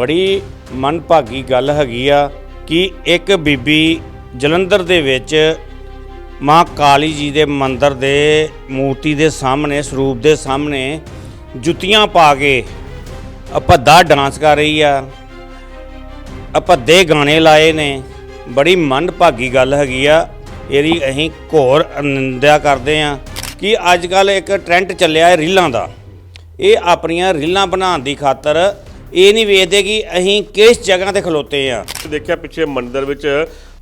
ਬੜੀ ਮਨਭਾਗੀ ਗੱਲ ਹੈਗੀ ਆ ਕਿ ਇੱਕ ਬੀਬੀ ਜਲੰਧਰ ਦੇ ਵਿੱਚ ਮਾਂ ਕਾਲੀ ਜੀ ਦੇ ਮੰਦਿਰ ਦੇ ਮੂਰਤੀ ਦੇ ਸਾਹਮਣੇ, ਸਰੂਪ ਦੇ ਸਾਹਮਣੇ ਜੁੱਤੀਆਂ ਪਾ ਕੇ ਭੱਦਾ ਡਾਂਸ ਕਰ ਰਹੀ ਆ। ਅਪੱਦੇ ਗਾਣੇ ਲਾਏ ਨੇ। ਬੜੀ ਮਨਭਾਗੀ ਗੱਲ ਹੈਗੀ ਆ। ਇਹਦੀ ਅਸੀਂ ਘੋਰ ਨਿੰਦਿਆ ਕਰਦੇ ਆ ਕਿ ਅੱਜ ਕੱਲ ਇੱਕ ਟ੍ਰੈਂਡ ਚੱਲਿਆ ਹੈ ਰੀਲਾਂ ਦਾ। ਇਹ ਆਪਣੀਆਂ ਰੀਲਾਂ ਬਣਾਉਣ ਦੀ ਖਾਤਰ ਇਹ ਨਹੀਂ ਵੇਖਦੇ ਕਿ ਅਸੀਂ ਕਿਸ ਜਗ੍ਹਾ ਤੇ ਖਲੋਤੇ ਆ। ਦੇਖਿਆ ਪਿੱਛੇ ਮੰਦਿਰ ਵਿੱਚ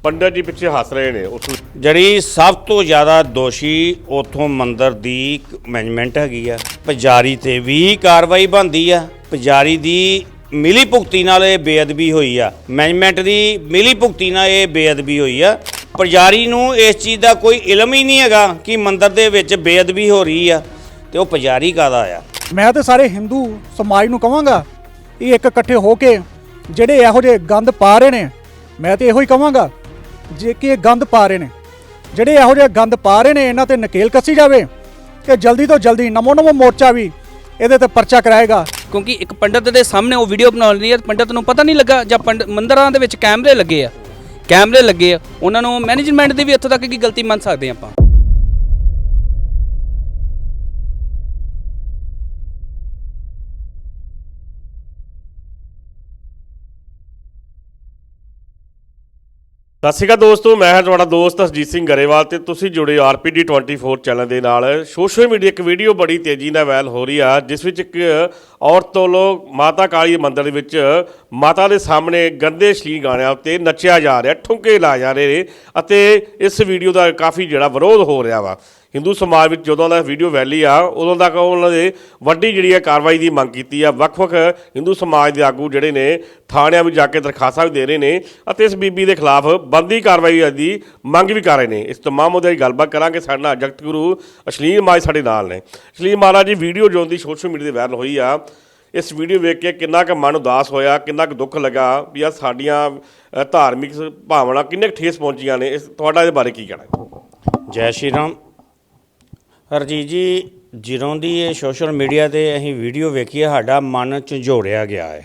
ਪੰਡਤ ਜੀ ਪਿੱਛੇ ਹੱਸ ਰਹੇ ਨੇ ਉਸ ਜਿਹੜੀ ਸਭ ਤੋਂ ਜ਼ਿਆਦਾ ਦੋਸ਼ੀ ਉਥੋਂ ਮੰਦਰ ਦੀ ਮੈਨੇਜਮੈਂਟ ਹੈਗੀ ਆ ਪੁਜਾਰੀ ਤੇ ਵੀ ਕਾਰਵਾਈ ਬਣਦੀ ਆ। ਪੁਜਾਰੀ ਦੀ ਮਿਲੀ ਭੁਗਤੀ ਨਾਲ ਇਹ ਬੇਅਦਬੀ ਹੋਈ ਆ। ਮੈਨੇਜਮੈਂਟ ਦੀ ਮਿਲੀ ਭੁਗਤੀ ਨਾਲ ਇਹ ਬੇਅਦਬੀ ਹੋਈ ਆ। ਪੁਜਾਰੀ ਨੂੰ ਇਸ ਚੀਜ਼ ਦਾ ਕੋਈ ਇਲਮ ਹੀ ਨਹੀਂ ਹੈਗਾ ਕਿ ਮੰਦਰ ਦੇ ਵਿੱਚ ਬੇਅਦਬੀ ਹੋ ਰਹੀ ਆ ਤੇ ਉਹ ਪੁਜਾਰੀ ਕਾਦਾ ਆ? ਮੈਂ ਤੇ ਸਾਰੇ ਹਿੰਦੂ ਸਮਾਜ ਨੂੰ ਕਹਾਂਗਾ ਇਹ ਇੱਕ ਇਕੱਠੇ ਹੋ ਕੇ ਜਿਹੜੇ ਇਹੋ ਜਿਹੇ ਗੰਦ ਪਾ ਰਹੇ ਨੇ, ਮੈਂ ਤੇ ਇਹੋ ਹੀ ਕਹਾਂਗਾ ਜੇ ਕਿ ਇਹ ਗੰਦ ਪਾ ਰਹੇ ਨੇ। ਜਿਹੜੇ ਇਹੋ ਜਿਹੇ ਗੰਦ ਪਾ ਰਹੇ ਨੇ, ਇਹਨਾਂ ਤੇ ਨਕੇਲ ਕੱਸੀ ਜਾਵੇ ਕਿ ਜਲਦੀ ਤੋਂ ਜਲਦੀ ਨਮੋ ਨਮੋ ਮੋਰਚਾ ਵੀ ਇਹਦੇ ਤੇ ਪਰਚਾ ਕਰਾਏਗਾ। ਕਿਉਂਕਿ ਇੱਕ ਪੰਡਤ ਦੇ ਸਾਹਮਣੇ ਉਹ ਵੀਡੀਓ ਬਣਾਉਣ ਲਈ ਪੰਡਤ ਨੂੰ ਪਤਾ ਨਹੀਂ ਲੱਗਾ ਜਾਂ ਪੰਡ, ਮੰਦਰਾਂ ਦੇ ਵਿੱਚ ਕੈਮਰੇ ਲੱਗੇ ਆ। ਕੈਮਰੇ ਲੱਗੇ ਆ। ਉਹਨਾਂ ਨੂੰ ਮੈਨੇਜਮੈਂਟ ਦੀ ਵੀ ਇੱਥੋਂ ਤੱਕ ਕੀ ਗਲਤੀ ਮੰਨ ਸਕਦੇ ਆਪਾਂ? ਸਤਿ ਸ਼੍ਰੀ ਅਕਾਲ ਦੋਸਤੋ, ਮੈਂ ਹਾਂ ਤੁਹਾਡਾ ਦੋਸਤ ਹਰਜੀਤ ਸਿੰਘ ਗਰੇਵਾਲ ਤੇ ਤੁਸੀਂ ਜੁੜੇ ਆਰਪੀਡੀ 24 ਚੈਨਲ ਦੇ ਨਾਲ। ਸੋਸ਼ਲ ਮੀਡੀਆ ਇੱਕ ਵੀਡੀਓ ਬੜੀ ਤੇਜ਼ੀ ਨਾਲ ਵਾਇਰਲ ਹੋ ਰਹੀ ਆ, ਜਿਸ ਵਿੱਚ ਇੱਕ ਔਰਤ ਵੱਲੋਂ ਮਾਤਾ ਕਾਲੀ ਦੇ ਮੰਦਿਰ ਦੇ ਵਿੱਚ ਮਾਤਾ ਦੇ ਸਾਹਮਣੇ ਗੰਦੇ ਸ਼ਲੀ ਗਾਣਿਆਂ ਉੱਤੇ ਨੱਚਿਆ ਜਾ ਰਿਹਾ ਠੁੰਕੇ ਲਾ ਜਾ ਰਹੇ ਨੇ ਅਤੇ ਇਸ ਵੀਡੀਓ ਦਾ ਕਾਫੀ ਜਿਹੜਾ ਵਿਰੋਧ ਹੋ ਰਿਹਾ ਵਾ। ਹਿੰਦੂ ਸਮਾਜ ਵਿੱਚ ਜਦੋਂ ਦਾ ਵੀਡੀਓ ਵੈਲੀ ਆ, ਉਦੋਂ ਤੱਕ ਉਹਨਾਂ ਦੇ ਵੱਡੀ ਜਿਹੜੀ ਹੈ ਕਾਰਵਾਈ ਦੀ ਮੰਗ ਕੀਤੀ ਆ। ਵੱਖ-ਵੱਖ ਹਿੰਦੂ ਸਮਾਜ ਦੇ ਆਗੂ ਜਿਹੜੇ ਨੇ, ਥਾਣਿਆਂ ਵਿੱਚ ਜਾ ਕੇ ਦਰਖਾਸਤਾਂ ਵੀ ਦੇ ਰਹੇ ਨੇ ਅਤੇ ਇਸ ਬੀਬੀ ਦੇ ਖਿਲਾਫ ਬੰਦੀ ਕਾਰਵਾਈ ਦੀ ਮੰਗ ਵੀ ਕਰ ਰਹੇ ਨੇ। ਇਸ ਤਮਾਮ ਉਹਦੇ ਦੀ ਗੱਲਬਾਤ ਕਰਾਂਗੇ। ਸਾਡੇ ਨਾਲ ਜਗਤ ਗੁਰੂ ਅਸ਼ਲੀਲ ਮਾਜ ਸਾਡੇ ਨਾਲ ਨੇ। ਅਸ਼ਲੀਲ ਮਹਾਰਾਜ ਜੀ ਵੀਡੀਓ ਜੋ ਦੀ ਸੋਸ਼ਲ ਮੀਡੀਆ ਤੇ ਵਾਇਰਲ ਹੋਈ ਆ, ਇਸ ਵੀਡੀਓ ਵੇਖ ਕੇ ਕਿੰਨਾ ਕੁ ਮਨ ਉਦਾਸ ਹੋਇਆ, ਕਿੰਨਾ ਕੁ ਦੁੱਖ ਲੱਗਾ ਵੀ ਆ ਸਾਡੀਆਂ ਧਾਰਮਿਕ ਭਾਵਨਾ ਕਿੰਨੇ ਕੁ ਠੇਸ ਪਹੁੰਚੀਆਂ ਨੇ। ਇਸ ਤੁਹਾਡਾ ਇਹਦੇ ਬਾਰੇ ਕੀ ਕਹਿਣਾ ਜੈ ਸ਼੍ਰੀ ਰਾਮ। ਹਰਜੀਤ ਜੀ, ਜਿਰੋਂ ਦੀ ਇਹ ਸੋਸ਼ਲ ਮੀਡੀਆ ਤੇ ਅਸੀਂ ਵੀਡੀਓ ਵੇਖੀ ਹੈ ਸਾਡਾ ਮਨ ਝੰਜੋੜਿਆ ਗਿਆ ਹੈ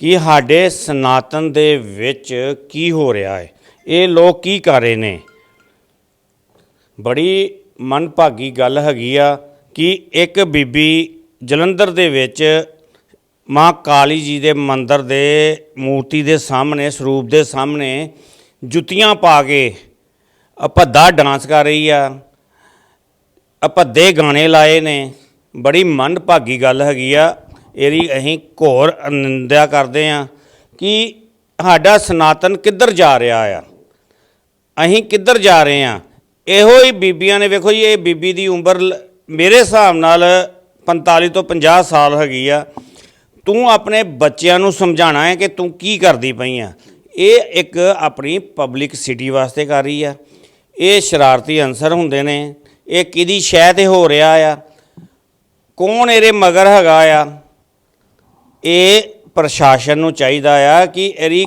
ਕਿ ਸਾਡੇ ਸਨਾਤਨ ਦੇ ਵਿੱਚ ਕੀ ਹੋ ਰਿਹਾ ਹੈ, ਇਹ ਲੋਕ ਕੀ ਕਰ ਰਹੇ ਨੇ? ਬੜੀ ਮਨਭਾਗੀ ਗੱਲ ਹੈਗੀ ਆ ਕਿ ਇੱਕ ਬੀਬੀ ਜਲੰਧਰ ਦੇ ਵਿੱਚ ਮਾਂ ਕਾਲੀ ਜੀ ਦੇ ਮੰਦਿਰ ਦੇ ਮੂਰਤੀ ਦੇ ਸਾਹਮਣੇ, ਸਰੂਪ ਦੇ ਸਾਹਮਣੇ ਜੁੱਤੀਆਂ ਪਾ ਕੇ ਭੱਦਾ ਡਾਂਸ ਕਰ ਰਹੀ ਆ। ਭੱਦੇ ਗਾਣੇ ਲਾਏ ਨੇ। ਬੜੀ ਮੰਦਭਾਗੀ ਗੱਲ ਹੈਗੀ ਆ। ਇਹਦੀ ਅਸੀਂ ਘੋਰ ਨਿੰਦਿਆ ਕਰਦੇ ਆ ਕਿ ਸਾਡਾ ਸਨਾਤਨ ਕਿੱਧਰ ਜਾ ਰਿਹਾ ਆ। ਅਸੀਂ ਕਿੱਧਰ ਜਾ ਰਹੇ ਆ। ਇਹੋ ਹੀ ਬੀਬੀਆਂ ਨੇ ਵੇਖੋ ਜੀ, ਇਹ ਬੀਬੀ ਦੀ ਉਮਰ ਮੇਰੇ ਹਿਸਾਬ ਨਾਲ 45 ਤੋਂ 50 ਸਾਲ ਹੈਗੀ ਆ। ਤੂੰ ਆਪਣੇ ਬੱਚਿਆਂ ਨੂੰ ਸਮਝਾਣਾ ਹੈ ਕਿ ਤੂੰ ਕੀ ਕਰਦੀ ਪਈ ਆ। ਇਹ ਇੱਕ ਆਪਣੀ ਪਬਲਿਕ ਸਿਟੀ ਵਾਸਤੇ ਕਰ ਰਹੀ ਆ। ਇਹ ਸ਼ਰਾਰਤੀ ਅਨਸਰ ਹੁੰਦੇ ਨੇ। ਇਹ ਕਿਹਦੀ ਸ਼ਹਿ ਤੇ ਹੋ ਰਿਹਾ ਆ? ਕੌਣ ਇਹਦੇ ਮਗਰ ਹੈਗਾ ਆ? ਇਹ ਪ੍ਰਸ਼ਾਸਨ ਨੂੰ ਚਾਹੀਦਾ ਆ ਕਿ ਇਹਦੀ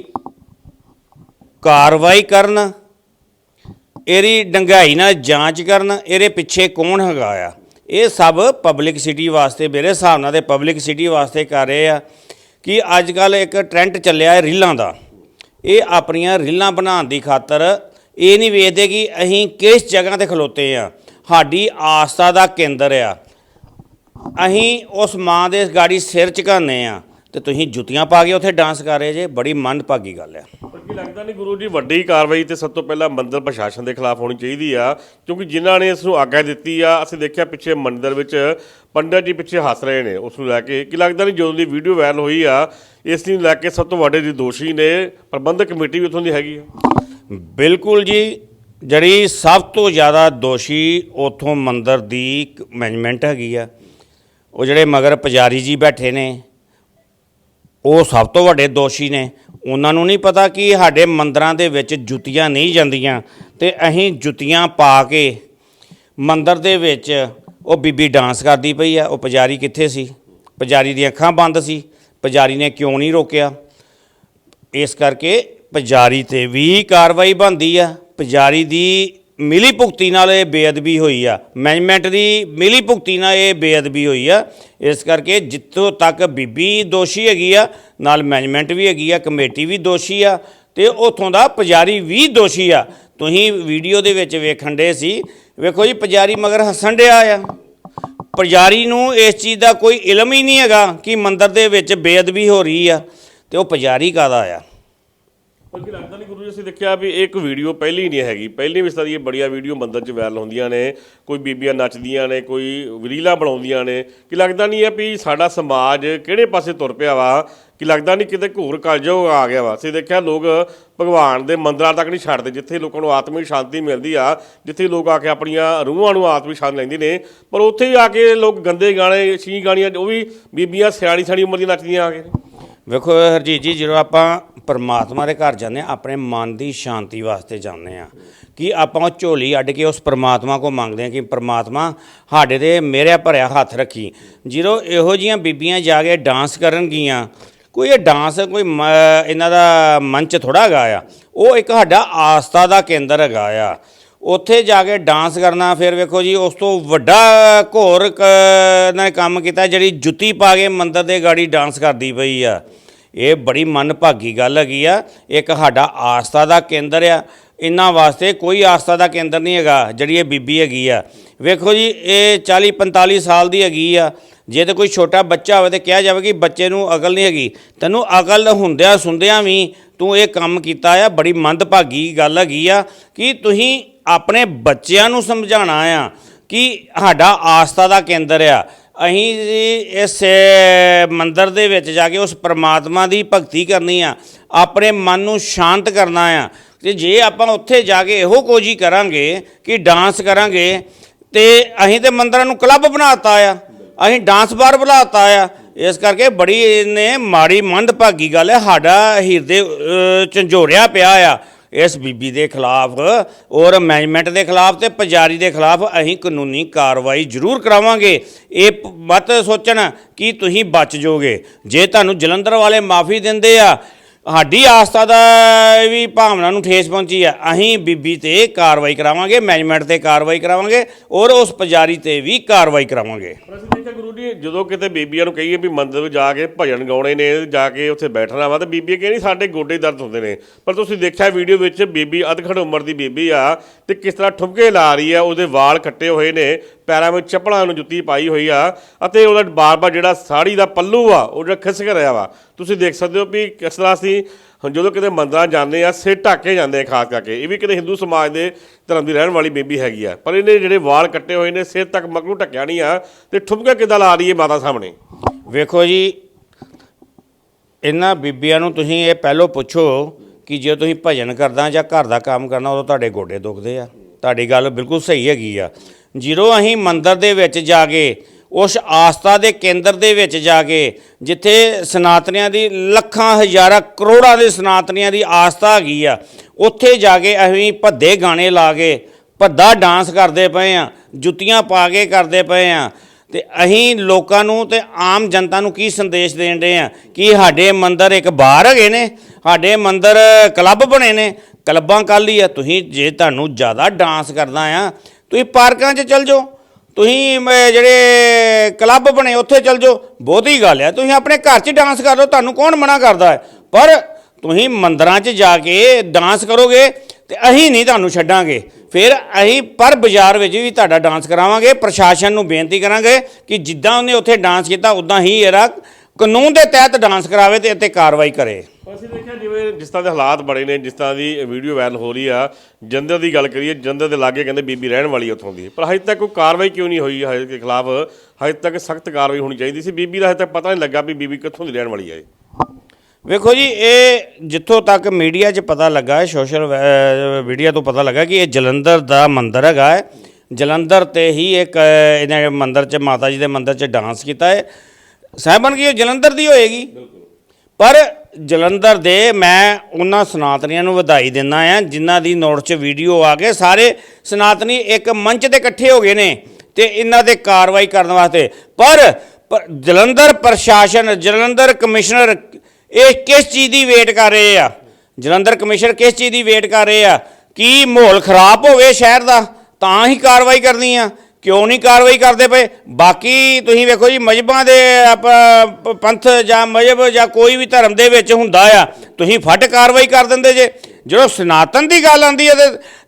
ਕਾਰਵਾਈ ਕਰਨ, ਇਹਦੀ ਡੰਗਾਈ ਨਾਲ ਜਾਂਚ ਕਰਨ, ਇਹਦੇ ਪਿੱਛੇ ਕੌਣ ਹੈਗਾ ਆ? ਇਹ ਸਭ ਪਬਲਿਕ ਸਿਟੀ ਵਾਸਤੇ, ਮੇਰੇ ਹਿਸਾਬ ਨਾਲ ਤੇ ਪਬਲਿਕ ਸਿਟੀ ਵਾਸਤੇ ਕਰ ਰਹੇ ਆ ਕਿ ਅੱਜ ਕੱਲ ਇੱਕ ਟ੍ਰੈਂਡ ਚੱਲਿਆ ਹੈ ਰੀਲਾਂ ਦਾ। ਇਹ ਆਪਣੀਆਂ ਰੀਲਾਂ ਬਣਾਉਣ ਦੀ ਖਾਤਰ ਇਹ ਨਹੀਂ ਵੇਖਦੇ ਕਿ ਅਸੀਂ ਕਿਸ ਜਗ੍ਹਾ ਤੇ ਖਲੋਤੇ ਆ। ਸਾਡੀ ਆਸਥਾ ਦਾ ਕੇਂਦਰ ਆ। ਅਸੀਂ ਉਸ ਮਾਂ ਦੇ ਗਾੜੀ ਸਿਰ ਝੁਕਾਉਂਦੇ ਆ ਤੇ ਤੁਸੀਂ ਜੁੱਤੀਆਂ ਪਾ ਕੇ ਉੱਥੇ ਡਾਂਸ ਕਰ ਰਹੇ ਜੇ ਬੜੀ ਮੰਦਭਾਗੀ ਗੱਲ ਆ। ਪਰ ਕੀ ਲੱਗਦਾ ਨਹੀਂ ਗੁਰੂ ਜੀ ਵੱਡੀ ਕਾਰਵਾਈ ਤੇ ਸਭ ਤੋਂ ਪਹਿਲਾਂ ਮੰਦਿਰ ਪ੍ਰਸ਼ਾਸਨ ਦੇ ਖਿਲਾਫ ਹੋਣੀ ਚਾਹੀਦੀ ਆ ਕਿਉਂਕਿ ਜਿਨ੍ਹਾਂ ਨੇ ਇਸ ਨੂੰ ਆਗਿਆ ਦਿੱਤੀ ਆ ਅਸੀਂ ਦੇਖਿਆ ਪਿੱਛੇ ਮੰਦਿਰ ਵਿੱਚ ਪੰਡਤ ਜੀ ਪਿੱਛੇ ਹੱਸ ਰਹੇ ਨੇ ਉਸ ਨੂੰ ਲੈ ਕੇ। ਕੀ ਲੱਗਦਾ ਨਹੀਂ ਜਦੋਂ ਦੀ ਵੀਡੀਓ ਵਾਇਰਲ ਹੋਈ ਆ ਇਸ ਨੂੰ ਲੈ ਕੇ ਸਭ ਤੋਂ ਵੱਡੇ ਦੀ ਦੋਸ਼ੀ ਨੇ ਪ੍ਰਬੰਧਕ ਕਮੇਟੀ ਵੀ ਉੱਥੋਂ ਦੀ ਹੈਗੀ ਆ? ਬਿਲਕੁਲ ਜੀ ਜਿਹੜੀ ਸਭ ਤੋਂ ਜ਼ਿਆਦਾ ਦੋਸ਼ੀ ਉਥੋਂ ਮੰਦਰ ਦੀ ਮੈਨੇਜਮੈਂਟ ਹੈਗੀ ਆ, ਉਹ ਜਿਹੜੇ ਮਗਰ ਪੁਜਾਰੀ ਜੀ ਬੈਠੇ ਨੇ, ਉਹ ਸਭ ਤੋਂ ਵੱਡੇ ਦੋਸ਼ੀ ਨੇ। ਉਹਨਾਂ ਨੂੰ ਨਹੀਂ ਪਤਾ ਕਿ ਸਾਡੇ ਮੰਦਰਾਂ ਦੇ ਵਿੱਚ ਜੁੱਤੀਆਂ ਨਹੀਂ ਜਾਂਦੀਆਂ ਤੇ ਅਸੀਂ ਜੁੱਤੀਆਂ ਪਾ ਕੇ ਮੰਦਰ ਦੇ ਵਿੱਚ ਉਹ ਬੀਬੀ ਡਾਂਸ ਕਰਦੀ ਪਈ ਆ। ਉਹ ਪੁਜਾਰੀ ਕਿੱਥੇ ਸੀ? ਪੁਜਾਰੀ ਦੀਆਂ ਅੱਖਾਂ ਬੰਦ ਸੀ। ਪੁਜਾਰੀ ਨੇ ਕਿਉਂ ਨਹੀਂ ਰੋਕਿਆ? ਇਸ ਕਰਕੇ ਪੁਜਾਰੀ ਤੇ ਵੀ ਕਾਰਵਾਈ ਬਣਦੀ ਆ। ਪੁਜਾਰੀ ਦੀ ਮਿਲੀ ਭੁਗਤੀ ਨਾਲ ਇਹ ਬੇਅਦਬੀ ਹੋਈ ਆ। ਮੈਨੇਜਮੈਂਟ ਦੀ ਮਿਲੀ ਭੁਗਤੀ ਨਾਲ ਇਹ ਬੇਅਦਬੀ ਹੋਈ ਆ। ਇਸ ਕਰਕੇ ਜਿੱਥੋਂ ਤੱਕ ਬੀਬੀ ਦੋਸ਼ੀ ਹੈਗੀ ਆ, ਨਾਲ ਮੈਨੇਜਮੈਂਟ ਵੀ ਹੈਗੀ ਆ, ਕਮੇਟੀ ਵੀ ਦੋਸ਼ੀ ਆ ਤੇ ਉਥੋਂ ਦਾ ਪੁਜਾਰੀ ਵੀ ਦੋਸ਼ੀ ਆ। ਤੁਸੀਂ ਵੀਡੀਓ ਦੇ ਵਿੱਚ ਵੇਖਣ ਦੇ ਸੀ। ਵੇਖੋ ਜੀ, ਪੁਜਾਰੀ ਮਗਰ ਹੱਸਣ ਡਿਆ ਆ। ਪੁਜਾਰੀ ਨੂੰ ਇਸ ਚੀਜ਼ ਦਾ ਕੋਈ ਇਲਮ ਹੀ ਨਹੀਂ ਹੈਗਾ ਕਿ ਮੰਦਰ ਦੇ ਵਿੱਚ ਬੇਅਦਬੀ ਹੋ ਰਹੀ ਆ ਤੇ ਉਹ ਪੁਜਾਰੀ ਕਾਦਾ ਆ? ਕਿਉਂਕਿ ਲੱਗਦਾ ਨਹੀਂ ਗੁਰੂ ਜੀ, ਅਸੀਂ ਦੇਖਿਆ ਵੀ ਇਹ ਇੱਕ ਵੀਡੀਓ ਪਹਿਲੀ ਨਹੀਂ ਹੈਗੀ। ਪਹਿਲੀ ਵੀ ਇਸ ਤਰ੍ਹਾਂ ਦੀਆਂ ਬੜੀਆਂ ਵੀਡੀਓ ਮੰਦਰ 'ਚ ਵਾਇਰਲ ਹੁੰਦੀਆਂ ਨੇ, ਕੋਈ ਬੀਬੀਆਂ ਨੱਚਦੀਆਂ ਨੇ, ਕੋਈ ਰੀਲਾਂ ਬਣਾਉਂਦੀਆਂ ਨੇ। ਕਿ ਲੱਗਦਾ ਨਹੀਂ ਹੈ ਵੀ ਸਾਡਾ ਸਮਾਜ ਕਿਹੜੇ ਪਾਸੇ ਤੁਰ ਪਿਆ ਵਾ, ਕਿ ਲੱਗਦਾ ਨਹੀਂ ਕਿਤੇ ਘੂਰ ਕਲਜੋ ਆ ਗਿਆ ਵਾ। ਅਸੀਂ ਦੇਖਿਆ ਲੋਕ ਭਗਵਾਨ ਦੇ ਮੰਦਰਾਂ ਤੱਕ ਨਹੀਂ ਛੱਡਦੇ, ਜਿੱਥੇ ਲੋਕਾਂ ਨੂੰ ਆਤਮਿਕ ਸ਼ਾਂਤੀ ਮਿਲਦੀ ਆ, ਜਿੱਥੇ ਲੋਕ ਆ ਕੇ ਆਪਣੀਆਂ ਰੂਹਾਂ ਨੂੰ ਆਤਮਿਕ ਸ਼ਾਂਤੀ ਲੈਂਦੇ ਨੇ। ਪਰ ਉੱਥੇ ਹੀ ਆ ਕੇ ਲੋਕ ਗੰਦੇ ਗਾਣੇ, ਛੀ ਗਾਣੀਆਂ, ਉਹ ਵੀ ਬੀਬੀਆਂ ਸਿਆਣੀ ਸਿਆਣੀ ਉਮਰ ਦੀਆਂ ਨੱਚਦੀਆਂ ਆ ਕੇ। ਵੇਖੋ ਹਰਜੀਤ ਜੀ, ਜਦੋਂ ਆਪਾਂ ਪਰਮਾਤਮਾ ਦੇ ਘਰ ਜਾਂਦੇ ਆ ਆਪਣੇ ਮਨ ਦੀ ਸ਼ਾਂਤੀ ਵਾਸਤੇ ਜਾਂਦੇ ਆ ਕਿ ਆਪਾਂ ਉਹ ਝੋਲੀ ਅੱਡ ਕੇ ਉਸ ਪਰਮਾਤਮਾ ਕੋ ਮੰਗਦੇ ਆ ਕਿ ਪਰਮਾਤਮਾ ਸਾਡੇ ਤੇ ਮੇਰੇ ਭਰਿਆ ਹੱਥ ਰੱਖੀ। ਜਦੋਂ ਇਹੋ ਜੀਆਂ ਬੀਬੀਆਂ ਜਾ ਕੇ ਡਾਂਸ ਕਰਨਗੀਆਂ, ਕੋਈ ਇਹ ਡਾਂਸ, ਕੋਈ ਮ- ਇਹਨਾਂ ਦਾ ਮੰਚ ਥੋੜਾ ਹੈਗਾ ਆ, ਉਹ ਇੱਕ ਸਾਡਾ ਆਸਥਾ ਦਾ ਕੇਂਦਰ ਹੈਗਾ ਆ। ਉੱਥੇ ਜਾ ਕੇ ਡਾਂਸ ਕਰਨਾ, ਫਿਰ ਵੇਖੋ ਜੀ, ਉਸ ਤੋਂ ਵੱਡਾ ਘੋਰ ਨੇ ਕੰਮ ਕੀਤਾ, ਜਿਹੜੀ ਜੁੱਤੀ ਪਾ ਕੇ ਮੰਦਰ ਦੇ ਗਾੜੀ ਡਾਂਸ ਕਰਦੀ ਪਈ ਆ। ਇਹ ਬੜੀ ਮਨਭਾਗੀ ਗੱਲ ਹੈਗੀ ਆ। ਇੱਕ ਸਾਡਾ ਆਸਥਾ ਦਾ ਕੇਂਦਰ ਆ। ਇਹਨਾਂ ਵਾਸਤੇ ਕੋਈ ਆਸਥਾ ਦਾ ਕੇਂਦਰ ਨਹੀਂ ਹੈਗਾ, ਜਿਹੜੀ ਇਹ ਬੀਬੀ ਹੈਗੀ ਆ। ਵੇਖੋ ਜੀ, ਇਹ 40 45 ਸਾਲ ਦੀ ਹੈਗੀ ਆ। ਜੇ ਤੇ ਕੋਈ ਛੋਟਾ ਬੱਚਾ ਹੋਵੇ ਤੇ ਕਿਹਾ ਜਾਵੇ ਕਿ ਬੱਚੇ ਨੂੰ ਅਕਲ ਨਹੀਂ ਹੈਗੀ, ਤੈਨੂੰ ਅਕਲ ਹੁੰਦਿਆਂ ਸੁੰਦਿਆਂ ਵੀ ਤੂੰ ਇਹ ਕੰਮ ਕੀਤਾ ਆ, ਬੜੀ ਮੰਦਭਾਗੀ ਗੱਲ ਹੈਗੀ ਆ ਕਿ ਤੁਸੀਂ ਆਪਣੇ ਬੱਚਿਆਂ ਨੂੰ ਸਮਝਾਉਣਾ ਆ ਕਿ ਸਾਡਾ ਆਸਥਾ ਦਾ ਕੇਂਦਰ ਆ। ਅਸੀਂ ਇਸ ਮੰਦਰ ਦੇ ਵਿੱਚ ਜਾ ਕੇ ਉਸ ਪਰਮਾਤਮਾ ਦੀ ਭਗਤੀ ਕਰਨੀ ਆ, ਆਪਣੇ ਮਨ ਨੂੰ ਸ਼ਾਂਤ ਕਰਨਾ ਆ। ਤੇ ਜੇ ਆਪਾਂ ਉੱਥੇ ਜਾ ਕੇ ਇਹੋ ਕੁਝ ਹੀ ਕਰਾਂਗੇ ਕਿ ਡਾਂਸ ਕਰਾਂਗੇ, ਤੇ ਅਸੀਂ ਤੇ ਮੰਦਰਾਂ ਨੂੰ ਕਲੱਬ ਬਣਾਤਾ ਆ। ਅਸੀਂ ਡਾਂਸ ਬਾਰ ਬਣਾਤਾ ਆ। ਇਸ ਕਰਕੇ ਬੜੀ ਇਹਨੇ ਮਾੜੀ ਮੰਦਭਾਗੀ ਗੱਲ ਹੈ ਸਾਡਾ ਹਿਰਦੇ ਝੰਜੋਰਿਆ ਪਿਆ ਆ ਇਸ ਬੀਬੀ ਦੇ ਖਿਲਾਫ ਔਰ ਮੈਨੇਜਮੈਂਟ ਦੇ ਖਿਲਾਫ ਤੇ ਪੁਜਾਰੀ ਦੇ ਖਿਲਾਫ ਅਸੀਂ ਕਾਨੂੰਨੀ ਕਾਰਵਾਈ ਜ਼ਰੂਰ ਕਰਾਵਾਂਗੇ। ਇਹ ਪ- ਮਤ ਸੋਚਣ ਕਿ ਤੁਸੀਂ ਬਚ ਜਾਓਗੇ। ਜੇ ਤੁਹਾਨੂੰ ਜਲੰਧਰ ਵਾਲੇ ਮਾਫੀ ਦਿੰਦੇ ਆ ਸਾਡੀ ਆਸਥਾ ਦਾ ਵੀ ਭਾਵਨਾ ਨੂੰ ਠੇਸ ਪਹੁੰਚੀ ਆ। ਅਸੀਂ ਬੀਬੀ ਤੇ ਕਾਰਵਾਈ ਕਰਾਵਾਂਗੇ ਮੈਨੇਜਮੈਂਟ ਤੇ ਕਾਰਵਾਈ ਕਰਾਵਾਂਗੇ ਔਰ ਉਸ ਪੁਜਾਰੀ ਤੇ ਵੀ ਕਾਰਵਾਈ ਕਰਾਵਾਂਗੇ। ਪਰ ਗੁਰੂ ਜੀ, ਜਦੋਂ ਕਿਤੇ ਬੀਬੀਆਂ ਨੂੰ ਕਹੀਏ ਵੀ ਮੰਦਰ ਵਿੱਚ ਜਾ ਕੇ ਭਜਨ ਗਾਉਣੇ ਨੇ, ਜਾ ਕੇ ਉੱਥੇ ਬੈਠਣਾ ਵਾ, ਤੇ ਬੀਬੀ ਕਹਿੰਦੀ ਸਾਡੇ ਗੋਡੇ ਦਰਦ ਹੁੰਦੇ ਨੇ। ਪਰ ਤੁਸੀਂ ਦੇਖਿਆ ਵੀਡੀਓ ਵਿੱਚ ਬੀਬੀ ਅਧਖੜ ਉਮਰ ਦੀ ਬੀਬੀ ਆ ਤੇ ਕਿਸ ਤਰ੍ਹਾਂ ਠੁਮਕੇ ਲਾ ਰਹੀ ਆ ਉਹਦੇ ਵਾਲ ਕੱਟੇ ਹੋਏ ਨੇ, ਪੈਰਾਂ ਵਿੱਚ ਚੱਪਲਾਂ ਨੂੰ ਜੁੱਤੀ ਪਾਈ ਹੋਈ ਆ, ਅਤੇ ਉਹਦਾ ਬਾਰ-ਬਾਰ ਜਿਹੜਾ ਸਾੜੀ ਦਾ ਪੱਲੂ ਆ, ਉਹ ਜਿਹੜਾ ਖਿਸਕ ਰਿਹਾ ਵਾ। ਤੁਸੀਂ ਦੇਖ ਸਕਦੇ ਹੋ ਵੀ ਕਿਸ ਤਰ੍ਹਾਂ ਅਸੀਂ ਹੁਣ ਜਦੋਂ ਕਿਤੇ ਮੰਦਰਾਂ ਜਾਂਦੇ ਆ, ਸਿਰ ਢੱਕ ਕੇ ਜਾਂਦੇ ਆ ਖਾਸ ਕਰਕੇ, ਇਹ ਵੀ ਕਿਤੇ ਹਿੰਦੂ ਸਮਾਜ ਦੇ ਧਰਮ ਦੀ ਰਹਿਣ ਵਾਲੀ ਬੀਬੀ ਹੈਗੀ ਆ। ਪਰ ਇਹਨੇ ਜਿਹੜੇ ਵਾਲ ਕੱਟੇ ਹੋਏ ਨੇ, ਸਿਰ ਤੱਕ ਮਗਰੂ ਢੱਕਿਆ ਨਹੀਂ ਆ, ਤੇ ਠੁਮਕਾ ਕਿੱਦਾਂ ਲਾ ਰਹੀ ਹੈ ਮਾਤਾ ਸਾਹਮਣੇ? ਵੇਖੋ ਜੀ, ਇਹਨਾਂ ਬੀਬੀਆਂ ਨੂੰ ਤੁਸੀਂ ਇਹ ਪਹਿਲੋਂ ਪੁੱਛੋ ਕਿ ਜੇ ਤੁਸੀਂ ਭਜਨ ਕਰਦਾ ਜਾਂ ਘਰ ਦਾ ਕੰਮ ਕਰਨਾ, ਉਦੋਂ ਤੁਹਾਡੇ ਗੋਡੇ ਦੁਖਦੇ ਆ। ਤੁਹਾਡੀ ਗੱਲ ਬਿਲਕੁਲ ਸਹੀ ਹੈਗੀ ਆ। ਜਦੋਂ ਅਸੀਂ ਮੰਦਰ ਦੇ ਵਿੱਚ ਜਾ ਕੇ, ਉਸ ਆਸਥਾ ਦੇ ਕੇਂਦਰ ਦੇ ਵਿੱਚ ਜਾ ਕੇ, ਜਿੱਥੇ ਸਨਾਤਨੀਆਂ ਦੀ ਲੱਖਾਂ, ਹਜ਼ਾਰਾਂ, ਕਰੋੜਾਂ ਦੇ ਸਨਾਤਨੀਆਂ ਦੀ ਆਸਥਾ ਹੈਗੀ ਆ, ਉੱਥੇ ਜਾ ਕੇ ਅਸੀਂ ਭੱਦੇ ਗਾਣੇ ਲਾ ਕੇ, ਭੱਦਾ ਡਾਂਸ ਕਰਦੇ ਪਏ ਆ, ਜੁੱਤੀਆਂ ਪਾ ਕੇ ਕਰਦੇ ਪਏ ਆ। ਤੇ ਅਸੀਂ ਲੋਕਾਂ ਨੂੰ ਤੇ ਆਮ ਜਨਤਾ ਨੂੰ ਕੀ ਸੰਦੇਸ਼ ਦੇਣ ਦੇ ਆ? ਕਿ ਸਾਡੇ ਮੰਦਰ ਇੱਕ ਬਾਹਰ ਹੈਗੇ ਨੇ? ਸਾਡੇ ਮੰਦਰ ਕਲੱਬ ਬਣੇ ਨੇ, ਕਲੱਬਾਂ ਕੱਲ ਹੀ ਆ। ਤੁਸੀਂ ਜੇ ਤੁਹਾਨੂੰ ਜ਼ਿਆਦਾ ਡਾਂਸ ਕਰਦਾ ਆ, ਤੁਸੀਂ ਪਾਰਕਾਂ 'ਚ ਚੱਲ ਜਾਓ। ਤੁਸੀਂ ਜਿਹੜੇ ਕਲੱਬ ਬਣੇ, ਉੱਥੇ ਚੱਲ ਜਾਓ। ਬਹੁਤੀ ਗੱਲ ਆ, ਤੁਸੀਂ ਆਪਣੇ ਘਰ 'ਚ ਡਾਂਸ ਕਰ ਲਓ, ਤੁਹਾਨੂੰ ਕੌਣ ਮਨਾ ਕਰਦਾ ਹੈ? ਪਰ ਤੁਸੀਂ ਮੰਦਰਾਂ 'ਚ ਜਾ ਕੇ ਡਾਂਸ ਕਰੋਗੇ ਤੇ ਅਸੀਂ ਨਹੀਂ ਤੁਹਾਨੂੰ ਛੱਡਾਂਗੇ। ਫਿਰ ਅਸੀਂ ਪਰ ਬਾਜ਼ਾਰ ਵਿੱਚ ਵੀ ਤੁਹਾਡਾ ਡਾਂਸ ਕਰਾਵਾਂਗੇ। ਪ੍ਰਸ਼ਾਸਨ ਨੂੰ ਬੇਨਤੀ ਕਰਾਂਗੇ ਕਿ ਜਿੱਦਾਂ ਉਹਨੇ ਉੱਥੇ ਡਾਂਸ ਕੀਤਾ, ਉਦਾਂ ਹੀ ਇਹਦਾ ਕਾਨੂੰਨ ਦੇ ਤਹਿਤ ਡਾਂਸ ਕਰਾਵੇ ਤੇ ਇੱਥੇ ਕਾਰਵਾਈ ਕਰੇ। ਅਸੀਂ ਦੇਖਿਆ ਜਿਵੇਂ ਜਿਸ ਤਰ੍ਹਾਂ ਦੇ ਹਾਲਾਤ ਬੜੇ ਨੇ ਜਿਸ ਤਰ੍ਹਾਂ ਦੀ ਵੀਡੀਓ ਵਾਇਰਲ ਹੋ ਰਹੀ ਆ ਜੰਦਰ ਦੀ ਗੱਲ ਕਰੀਏ ਜੰਦਰ ਦੇ ਲਾਗੇ ਕਹਿੰਦੇ ਬੀਬੀ ਰਹਿਣ ਵਾਲੀ ਉੱਥੋਂ ਦੀ। ਪਰ ਹਜੇ ਤੱਕ ਕੋਈ ਕਾਰਵਾਈ ਕਿਉਂ ਨਹੀਂ ਹੋਈ ਹਜੇ ਦੇ ਖਿਲਾਫ? ਹਜੇ ਤੱਕ ਸਖਤ ਕਾਰਵਾਈ ਹੋਣੀ ਚਾਹੀਦੀ ਸੀ। ਬੀਬੀ ਦਾ ਹਜੇ ਤੱਕ ਪਤਾ ਨਹੀਂ ਲੱਗਾ ਵੀ ਬੀਬੀ ਕਿੱਥੋਂ ਦੀ ਰਹਿਣ ਵਾਲੀ ਹੈ। ਵੇਖੋ ਜੀ ਇਹ ਜਿੱਥੋਂ ਤੱਕ ਮੀਡੀਆ 'ਚ ਪਤਾ ਲੱਗਾ ਹੈ ਸੋਸ਼ਲ ਮੀਡੀਆ ਤੋਂ ਪਤਾ ਲੱਗਾ ਕਿ ਇਹ ਜਲੰਧਰ ਦਾ ਮੰਦਿਰ ਹੈਗਾ ਹੈ। ਜਲੰਧਰ ਤੇ ਹੀ ਇੱਕ ਇਹਨੇ ਮੰਦਿਰ 'ਚ ਮਾਤਾ ਜੀ ਦੇ ਮੰਦਿਰ 'ਚ ਡਾਂਸ ਕੀਤਾ ਹੈ। ਸਾਹਿਬਾਨ ਕੀ ਜਲੰਧਰ ਦੀ ਹੋਏਗੀ? ਪਰ ਜਲੰਧਰ ਦੇ ਮੈਂ ਉਹਨਾਂ ਸਨਾਤਨੀਆਂ ਨੂੰ ਵਧਾਈ ਦਿੰਦਾ ਆ ਜਿਨ੍ਹਾਂ ਦੀ ਨੋਟ 'ਚ ਵੀਡੀਓ ਆ ਕੇ ਸਾਰੇ ਸਨਾਤਨੀ ਇੱਕ ਮੰਚ ਤੇ ਇਕੱਠੇ ਹੋ ਗਏ ਨੇ ਤੇ ਇਹਨਾਂ ਤੇ ਕਾਰਵਾਈ ਕਰਨ ਵਾਸਤੇ। ਪਰ ਪਰ ਜਲੰਧਰ ਪ੍ਰਸ਼ਾਸਨ, ਜਲੰਧਰ ਕਮਿਸ਼ਨਰ ਇਹ ਕਿਸ ਚੀਜ਼ ਦੀ ਵੇਟ ਕਰ ਰਹੇ ਆ? ਜਲੰਧਰ ਕਮਿਸ਼ਨਰ ਕਿਸ ਚੀਜ਼ ਦੀ ਵੇਟ ਕਰ ਰਹੇ ਆ? ਕੀ ਮਾਹੌਲ ਖਰਾਬ ਹੋਵੇ ਸ਼ਹਿਰ ਦਾ? ਤਾਂ ਹੀ ਕਾਰਵਾਈ ਕਰਨੀ ਆ। ਕਿਉਂ ਨਹੀਂ ਕਾਰਵਾਈ ਕਰਦੇ ਪਏ? ਬਾਕੀ ਤੁਸੀਂ ਵੇਖੋ ਜੀ ਮਜਬਾਂ ਦੇ ਆਪਾਂ ਪੰਥ ਜਾਂ ਮਜਬ ਜਾਂ ਕੋਈ ਵੀ ਧਰਮ ਦੇ ਵਿੱਚ ਹੁੰਦਾ ਆ, ਤੁਸੀਂ ਫਟ ਕਾਰਵਾਈ ਕਰ ਦਿੰਦੇ ਜੇ। ਜਦੋਂ ਸਨਾਤਨ ਦੀ ਗੱਲ ਆਉਂਦੀ ਹੈ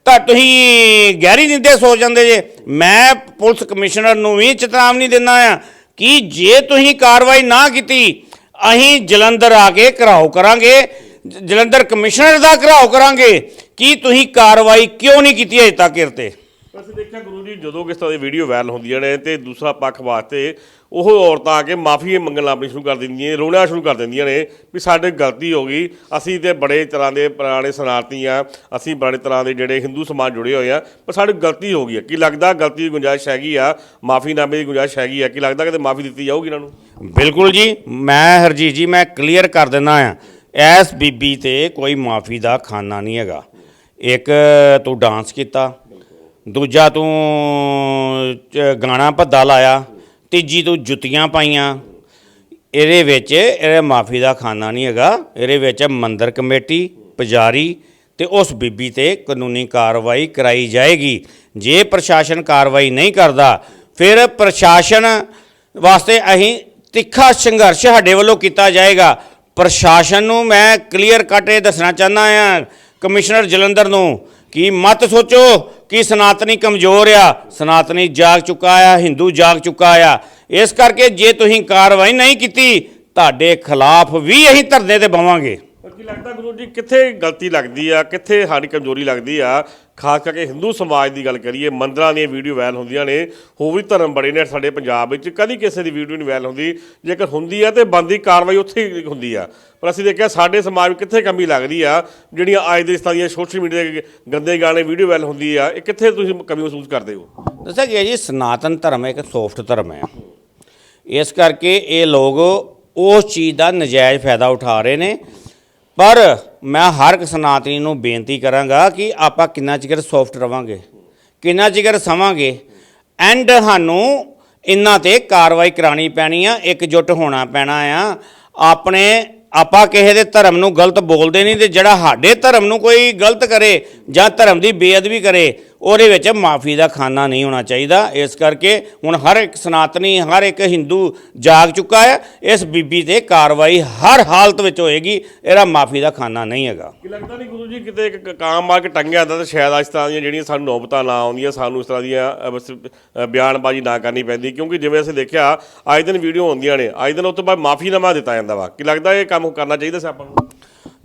ਤਾਂ ਤੁਸੀਂ ਗਹਿਰੀ ਨਿੰਦੇ ਸੋਚ ਜਾਂਦੇ ਜੇ। ਮੈਂ ਪੁਲਿਸ ਕਮਿਸ਼ਨਰ ਨੂੰ ਵੀ ਚੇਤਾਵਨੀ ਦਿੰਦਾ ਆ ਕਿ ਜੇ ਤੁਸੀਂ ਕਾਰਵਾਈ ਨਾ ਕੀਤੀ, ਅਸੀਂ ਜਲੰਧਰ ਆ ਕੇ ਘਰਾਓ ਕਰਾਂਗੇ ਜਲੰਧਰ ਕਮਿਸ਼ਨਰ ਦਾ ਘਰਾਓ ਕਰਾਂਗੇ ਕਿ ਤੁਸੀਂ ਕਾਰਵਾਈ ਕਿਉਂ ਨਹੀਂ ਕੀਤੀ ਅਜੇ ਤੱਕ ਇਰਤੇ ਅਸੀਂ ਦੇਖਿਆ ਗੁਰੂ ਜੀ ਜਦੋਂ ਕਿਸ ਤਰ੍ਹਾਂ ਦੀ ਵੀਡੀਓ ਵਾਇਰਲ ਹੁੰਦੀਆਂ ਨੇ ਤੇ ਦੂਸਰਾ ਪੱਖ ਵਾਸਤੇ ਉਹ ਔਰਤਾਂ ਆ ਕੇ ਮਾਫੀ ਮੰਗਣ ਲੱਗ ਸ਼ੁਰੂ ਕਰ ਦਿੰਦੀਆਂ ਨੇ, ਰੋਣਾ ਸ਼ੁਰੂ ਕਰ ਦਿੰਦੀਆਂ ਨੇ ਵੀ ਸਾਡੇ ਗਲਤੀ ਹੋ ਗਈ, ਅਸੀਂ ਤੇ ਬੜੇ ਤਰ੍ਹਾਂ ਦੇ ਪੁਰਾਣੇ ਸਨਾਰਤੀ ਆ, ਅਸੀਂ ਬੜੇ ਤਰ੍ਹਾਂ ਦੇ ਜਿਹੜੇ ਹਿੰਦੂ ਸਮਾਜ ਜੁੜੇ ਹੋਏ ਆ, ਪਰ ਸਾਡੀ ਗਲਤੀ ਹੋ ਗਈ ਹੈ ਕੀ ਲੱਗਦਾ ਗਲਤੀ ਦੀ ਗੁੰਜਾਇਸ਼ ਹੈਗੀ ਆ, ਮਾਫੀਨਾਮੇ ਦੀ ਗੁੰਜਾਇਸ਼ ਹੈਗੀ ਆ? ਕੀ ਲੱਗਦਾ ਕਿ ਮਾਫੀ ਦਿੱਤੀ ਜਾਊਗੀ ਇਹਨਾਂ ਨੂੰ? ਬਿਲਕੁਲ ਜੀ, ਮੈਂ ਹਰਜੀਤ ਜੀ, ਮੈਂ ਕਲੀਅਰ ਕਰ ਦਿੰਦਾ ਆ, ਐਸ ਬੀਬੀ ਤੇ ਕੋਈ ਮਾਫੀ ਦਾ ਖਾਨਾ ਨਹੀਂ ਹੈਗਾ। ਇੱਕ ਤੂੰ ਡਾਂਸ ਕੀਤਾ ਦੂਜਾ ਤੂੰ, ਚ- ਗਾਣਾ ਭੱਦਾ ਲਾਇਆ, ਤੀਜੀ ਤੂੰ ਜੁੱਤੀਆਂ ਪਾਈਆਂ। ਇਹਦੇ ਵਿੱਚ ਇਹ ਮਾਫੀ ਦਾ ਖਾਨਾ ਨਹੀਂ ਹੈਗਾ। ਇਹਦੇ ਵਿੱਚ ਮੰਦਰ ਕਮੇਟੀ, ਪੁਜਾਰੀ ਤੇ ਉਸ ਬੀਬੀ ਤੇ ਕਾਨੂੰਨੀ ਕਾਰਵਾਈ ਕਰਾਈ ਜਾਏਗੀ। ਜੇ ਪ੍ਰਸ਼ਾਸਨ ਕਾਰਵਾਈ ਨਹੀਂ ਕਰਦਾ, ਫਿਰ ਪ੍ਰਸ਼ਾਸਨ ਵਾਸਤੇ ਅਸੀਂ ਤਿੱਖਾ ਸੰਘਰਸ਼ ਸਾਡੇ ਵੱਲੋਂ ਕੀਤਾ ਜਾਏਗਾ। ਪ੍ਰਸ਼ਾਸਨ ਨੂੰ ਮੈਂ ਕਲੀਅਰ ਕੱਟ ਇਹ ਦੱਸਣਾ ਚਾਹੁੰਦਾ ਆ ਕਮਿਸ਼ਨਰ ਜਲੰਧਰ ਨੂੰ, ਕਿ ਮਤ ਸੋਚੋ ਕਿ ਸਨਾਤਨੀ ਕਮਜ਼ੋਰ ਆ? ਸਨਾਤਨੀ ਜਾਗ ਚੁੱਕਾ ਆ, ਹਿੰਦੂ ਜਾਗ ਚੁੱਕਾ ਆ। ਇਸ ਕਰਕੇ ਜੇ ਤੁਸੀਂ ਕਾਰਵਾਈ ਨਹੀਂ ਕੀਤੀ, ਤੁਹਾਡੇ ਖਿਲਾਫ ਵੀ ਅਸੀਂ ਧਰਨੇ ਤੇ ਬਵਾਂਗੇ। ਕੀ ਲੱਗਦਾ ਗੁਰੂ ਜੀ, ਕਿੱਥੇ ਗਲਤੀ ਲੱਗਦੀ ਆ, ਕਿੱਥੇ ਸਾਡੀ ਕਮਜ਼ੋਰੀ ਲੱਗਦੀ ਆ? ਖਾਸ ਕਰਕੇ ਹਿੰਦੂ ਸਮਾਜ ਦੀ ਗੱਲ ਕਰੀਏ, ਮੰਦਰਾਂ ਦੀਆਂ ਵੀਡੀਓ ਵਾਇਰਲ ਹੁੰਦੀਆਂ ਨੇ, ਹੋਰ ਵੀ ਧਰਮ ਬੜੇ ਨੇ ਸਾਡੇ ਪੰਜਾਬ ਵਿੱਚ, ਕਦੀ ਕਿਸੇ ਦੀ ਵੀਡੀਓ ਨਹੀਂ ਵਾਇਰਲ ਹੁੰਦੀ। ਜੇਕਰ ਹੁੰਦੀ ਆ ਤੇ ਬੰਦੀ ਕਾਰਵਾਈ ਉੱਥੇ ਹੀ ਹੁੰਦੀ ਆ। ਪਰ ਅਸੀਂ ਦੇਖਿਆ ਸਾਡੇ ਸਮਾਜ ਵਿੱਚ ਕਿੱਥੇ ਕਮੀ ਲੱਗਦੀ ਆ, ਜਿਹੜੀਆਂ ਅੱਜ ਦੇ ਇਸ ਤਰ੍ਹਾਂ ਦੀਆਂ ਸੋਸ਼ਲ ਮੀਡੀਆ ਦੇ ਗੰਦੇ ਗਾਣੇ, ਵੀਡੀਓ ਵਾਇਰਲ ਹੁੰਦੀ ਆ, ਇਹ ਕਿੱਥੇ ਤੁਸੀਂ ਕਮੀ ਮਹਿਸੂਸ ਕਰਦੇ ਹੋ? ਦੱਸਿਆ ਗਿਆ ਜੀ, ਸਨਾਤਨ ਧਰਮ ਇੱਕ ਸੌਫਟ ਧਰਮ ਹੈ। ਇਸ ਕਰਕੇ ਇਹ ਲੋਕ ਉਸ ਚੀਜ਼ ਦਾ ਨਜਾਇਜ਼ ਫਾਇਦਾ ਉਠਾ ਰਹੇ ਨੇ। ਪਰ ਮੈਂ ਹਰ ਇੱਕ ਸਨਾਤਨੀ ਨੂੰ ਬੇਨਤੀ ਕਰਾਂਗਾ ਕਿ ਆਪਾਂ ਕਿੰਨਾ ਚਿਰ ਸੌਫਟ ਰਵਾਂਗੇ, ਕਿੰਨਾ ਚਿਰ ਸਮਾਂਗੇ। ਐਂਡ ਸਾਨੂੰ ਇਹਨਾਂ ਤੇ ਕਾਰਵਾਈ ਕਰਾਣੀ ਪੈਣੀ ਆ, ਇਕਜੁੱਟ ਹੋਣਾ ਪੈਣਾ ਆ। ਆਪਣੇ, ਆਪਾਂ ਕਿਸੇ ਦੇ ਧਰਮ ਨੂੰ ਗਲਤ ਬੋਲਦੇ ਨਹੀਂ ਤੇ ਜਿਹੜਾ ਸਾਡੇ ਧਰਮ ਨੂੰ ਕੋਈ ਗਲਤ ਕਰੇ ਜਾਂ ਧਰਮ ਦੀ ਬੇਅਦਬੀ ਕਰੇ ਉਹਦੇ ਵਿੱਚ ਮਾਫੀ ਦਾ ਖਾਨਾ ਨਹੀਂ ਹੋਣਾ ਚਾਹੀਦਾ। ਇਸ ਕਰਕੇ ਹੁਣ ਹਰ ਇੱਕ ਸਨਾਤਨੀ ਹਰ ਇੱਕ ਹਿੰਦੂ ਜਾਗ ਚੁੱਕਾ ਹੈ। ਇਸ ਬੀਬੀ ਤੇ ਕਾਰਵਾਈ ਹਰ ਹਾਲਤ ਵਿੱਚ ਹੋਏਗੀ। ਇਹਦਾ ਮਾਫੀ ਦਾ ਖਾਨਾ ਨਹੀਂ ਹੈਗਾ। ਕੀ ਲੱਗਦਾ ਨਹੀਂ ਗੁਰੂ ਜੀ ਕਿਤੇ ਇੱਕ ਕਾਮ ਮਾਰ ਕੇ ਟੰਗਿਆ ਜਾਂਦਾ ਤਾਂ ਸ਼ਾਇਦ ਇਸ ਤਰ੍ਹਾਂ ਦੀਆਂ ਜਿਹੜੀਆਂ ਸਾਨੂੰ ਨੌਬਤਾਂ ਨਾ ਆਉਂਦੀਆਂ ਸਾਨੂੰ ਇਸ ਤਰ੍ਹਾਂ ਦੀਆਂ ਬਸ, ਬਿਆਨਬਾਜ਼ੀ ਨਾ ਕਰਨੀ ਪੈਂਦੀ। ਕਿਉਂਕਿ ਜਿਵੇਂ ਅਸੀਂ ਦੇਖਿਆ ਅੱਜ ਦਿਨ ਵੀਡੀਓ ਹੁੰਦੀਆਂ ਨੇ। ਅੱਜ ਦਿਨ ਉਸ ਤੋਂ ਬਾਅਦ ਮਾਫ਼ੀ ਮਾਫੀਨਾਮਾ ਦਿੱਤਾ ਜਾਂਦਾ ਵਾ। ਕੀ ਲੱਗਦਾ ਇਹ ਕੰਮ ਕਰਨਾ ਚਾਹੀਦਾ ਸੀ ਆਪਾਂ ਨੂੰ?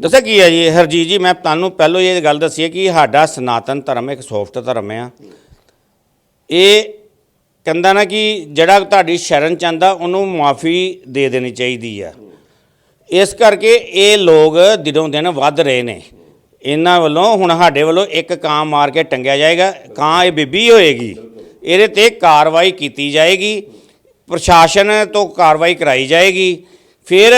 ਦੱਸਿਆ ਕੀ ਹੈ ਜੀ? ਹਰਜੀਤ ਜੀ, ਮੈਂ ਤੁਹਾਨੂੰ ਪਹਿਲਾਂ ਇਹ ਗੱਲ ਦੱਸੀ ਹੈ ਕਿ ਸਾਡਾ ਸਨਾਤਨ ਧਰਮ ਇੱਕ ਸੌਫਟ ਧਰਮ ਆ ਇਹ ਕਹਿੰਦਾ ਨਾ ਕਿ ਜਿਹੜਾ ਤੁਹਾਡੀ ਸ਼ਰਨ ਚਾਹੁੰਦਾ ਉਹਨੂੰ ਮਾਫੀ ਦੇ ਦੇਣੀ ਚਾਹੀਦੀ ਆ ਇਸ ਕਰਕੇ ਇਹ ਲੋਕ ਦਿਨੋਂ ਦਿਨ ਵੱਧ ਰਹੇ ਨੇ। ਇਹਨਾਂ ਵੱਲੋਂ, ਹੁਣ ਸਾਡੇ ਵੱਲੋਂ ਇੱਕ ਕਾਂ ਮਾਰ ਕੇ ਟੰਗਿਆ ਜਾਏਗਾ। ਕਾਂ ਇਹ ਬੀਬੀ ਹੋਏਗੀ। ਇਹਦੇ ਤੇ ਕਾਰਵਾਈ ਕੀਤੀ ਜਾਏਗੀ। ਪ੍ਰਸ਼ਾਸਨ ਤੋਂ ਕਾਰਵਾਈ ਕਰਾਈ ਜਾਏਗੀ। ਫਿਰ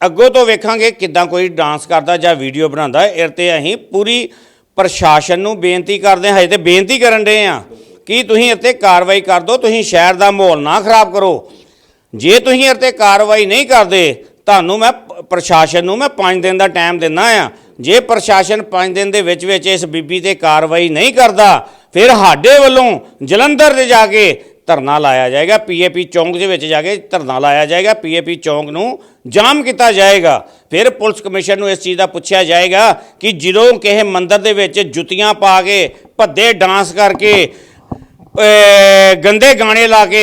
ਅੱਗੋਂ ਤੋਂ ਵੇਖਾਂਗੇ ਕਿੱਦਾਂ ਕੋਈ ਡਾਂਸ ਕਰਦਾ ਜਾਂ ਵੀਡੀਓ ਬਣਾਉਂਦਾ ਇਹ ਤੇ ਅਸੀਂ ਪੂਰੀ ਪ੍ਰਸ਼ਾਸਨ ਨੂੰ ਬੇਨਤੀ ਕਰਦੇ ਹਾਂ, ਹਜੇ ਤੇ ਬੇਨਤੀ ਕਰਨ ਦੇ ਆ ਕਿ ਤੁਸੀਂ ਇੱਥੇ ਕਾਰਵਾਈ ਕਰ ਦਿਓ, ਤੁਸੀਂ ਸ਼ਹਿਰ ਦਾ ਮਾਹੌਲ ਨਾ ਖਰਾਬ ਕਰੋ। ਜੇ ਤੁਸੀਂ ਇਹ ਤੇ ਕਾਰਵਾਈ ਨਹੀਂ ਕਰਦੇ, ਤੁਹਾਨੂੰ ਮੈਂ ਪ੍ਰਸ਼ਾਸਨ ਨੂੰ ਮੈਂ 5 ਦਿਨ ਦਾ ਟਾਈਮ ਦਿੰਦਾ ਆ ਜੇ ਪ੍ਰਸ਼ਾਸਨ 5 ਦਿਨ ਦੇ ਵਿੱਚ ਵਿੱਚ ਇਸ ਬੀਬੀ ਤੇ ਕਾਰਵਾਈ ਨਹੀਂ ਕਰਦਾ, ਫਿਰ ਸਾਡੇ ਵੱਲੋਂ ਜਲੰਧਰ ਦੇ ਜਾ ਕੇ ਧਰਨਾ ਲਾਇਆ ਜਾਏਗਾ ਪੀਏਪੀ ਚੌਂਕ ਦੇ ਵਿੱਚ ਜਾ ਕੇ ਧਰਨਾ ਲਾਇਆ ਜਾਏਗਾ ਪੀਏਪੀ ਚੌਂਕ ਨੂੰ ਜਾਮ ਕੀਤਾ ਜਾਏਗਾ। ਫਿਰ ਪੁਲਿਸ ਕਮਿਸ਼ਨ ਨੂੰ ਇਸ ਚੀਜ਼ ਦਾ ਪੁੱਛਿਆ ਜਾਏਗਾ ਕਿ ਜਦੋਂ ਕਿਸੇ ਮੰਦਿਰ ਦੇ ਵਿੱਚ ਜੁੱਤੀਆਂ ਪਾ ਕੇ, ਭੱਦੇ ਡਾਂਸ ਕਰਕੇ ਗੰਦੇ ਗਾਣੇ ਲਾ ਕੇ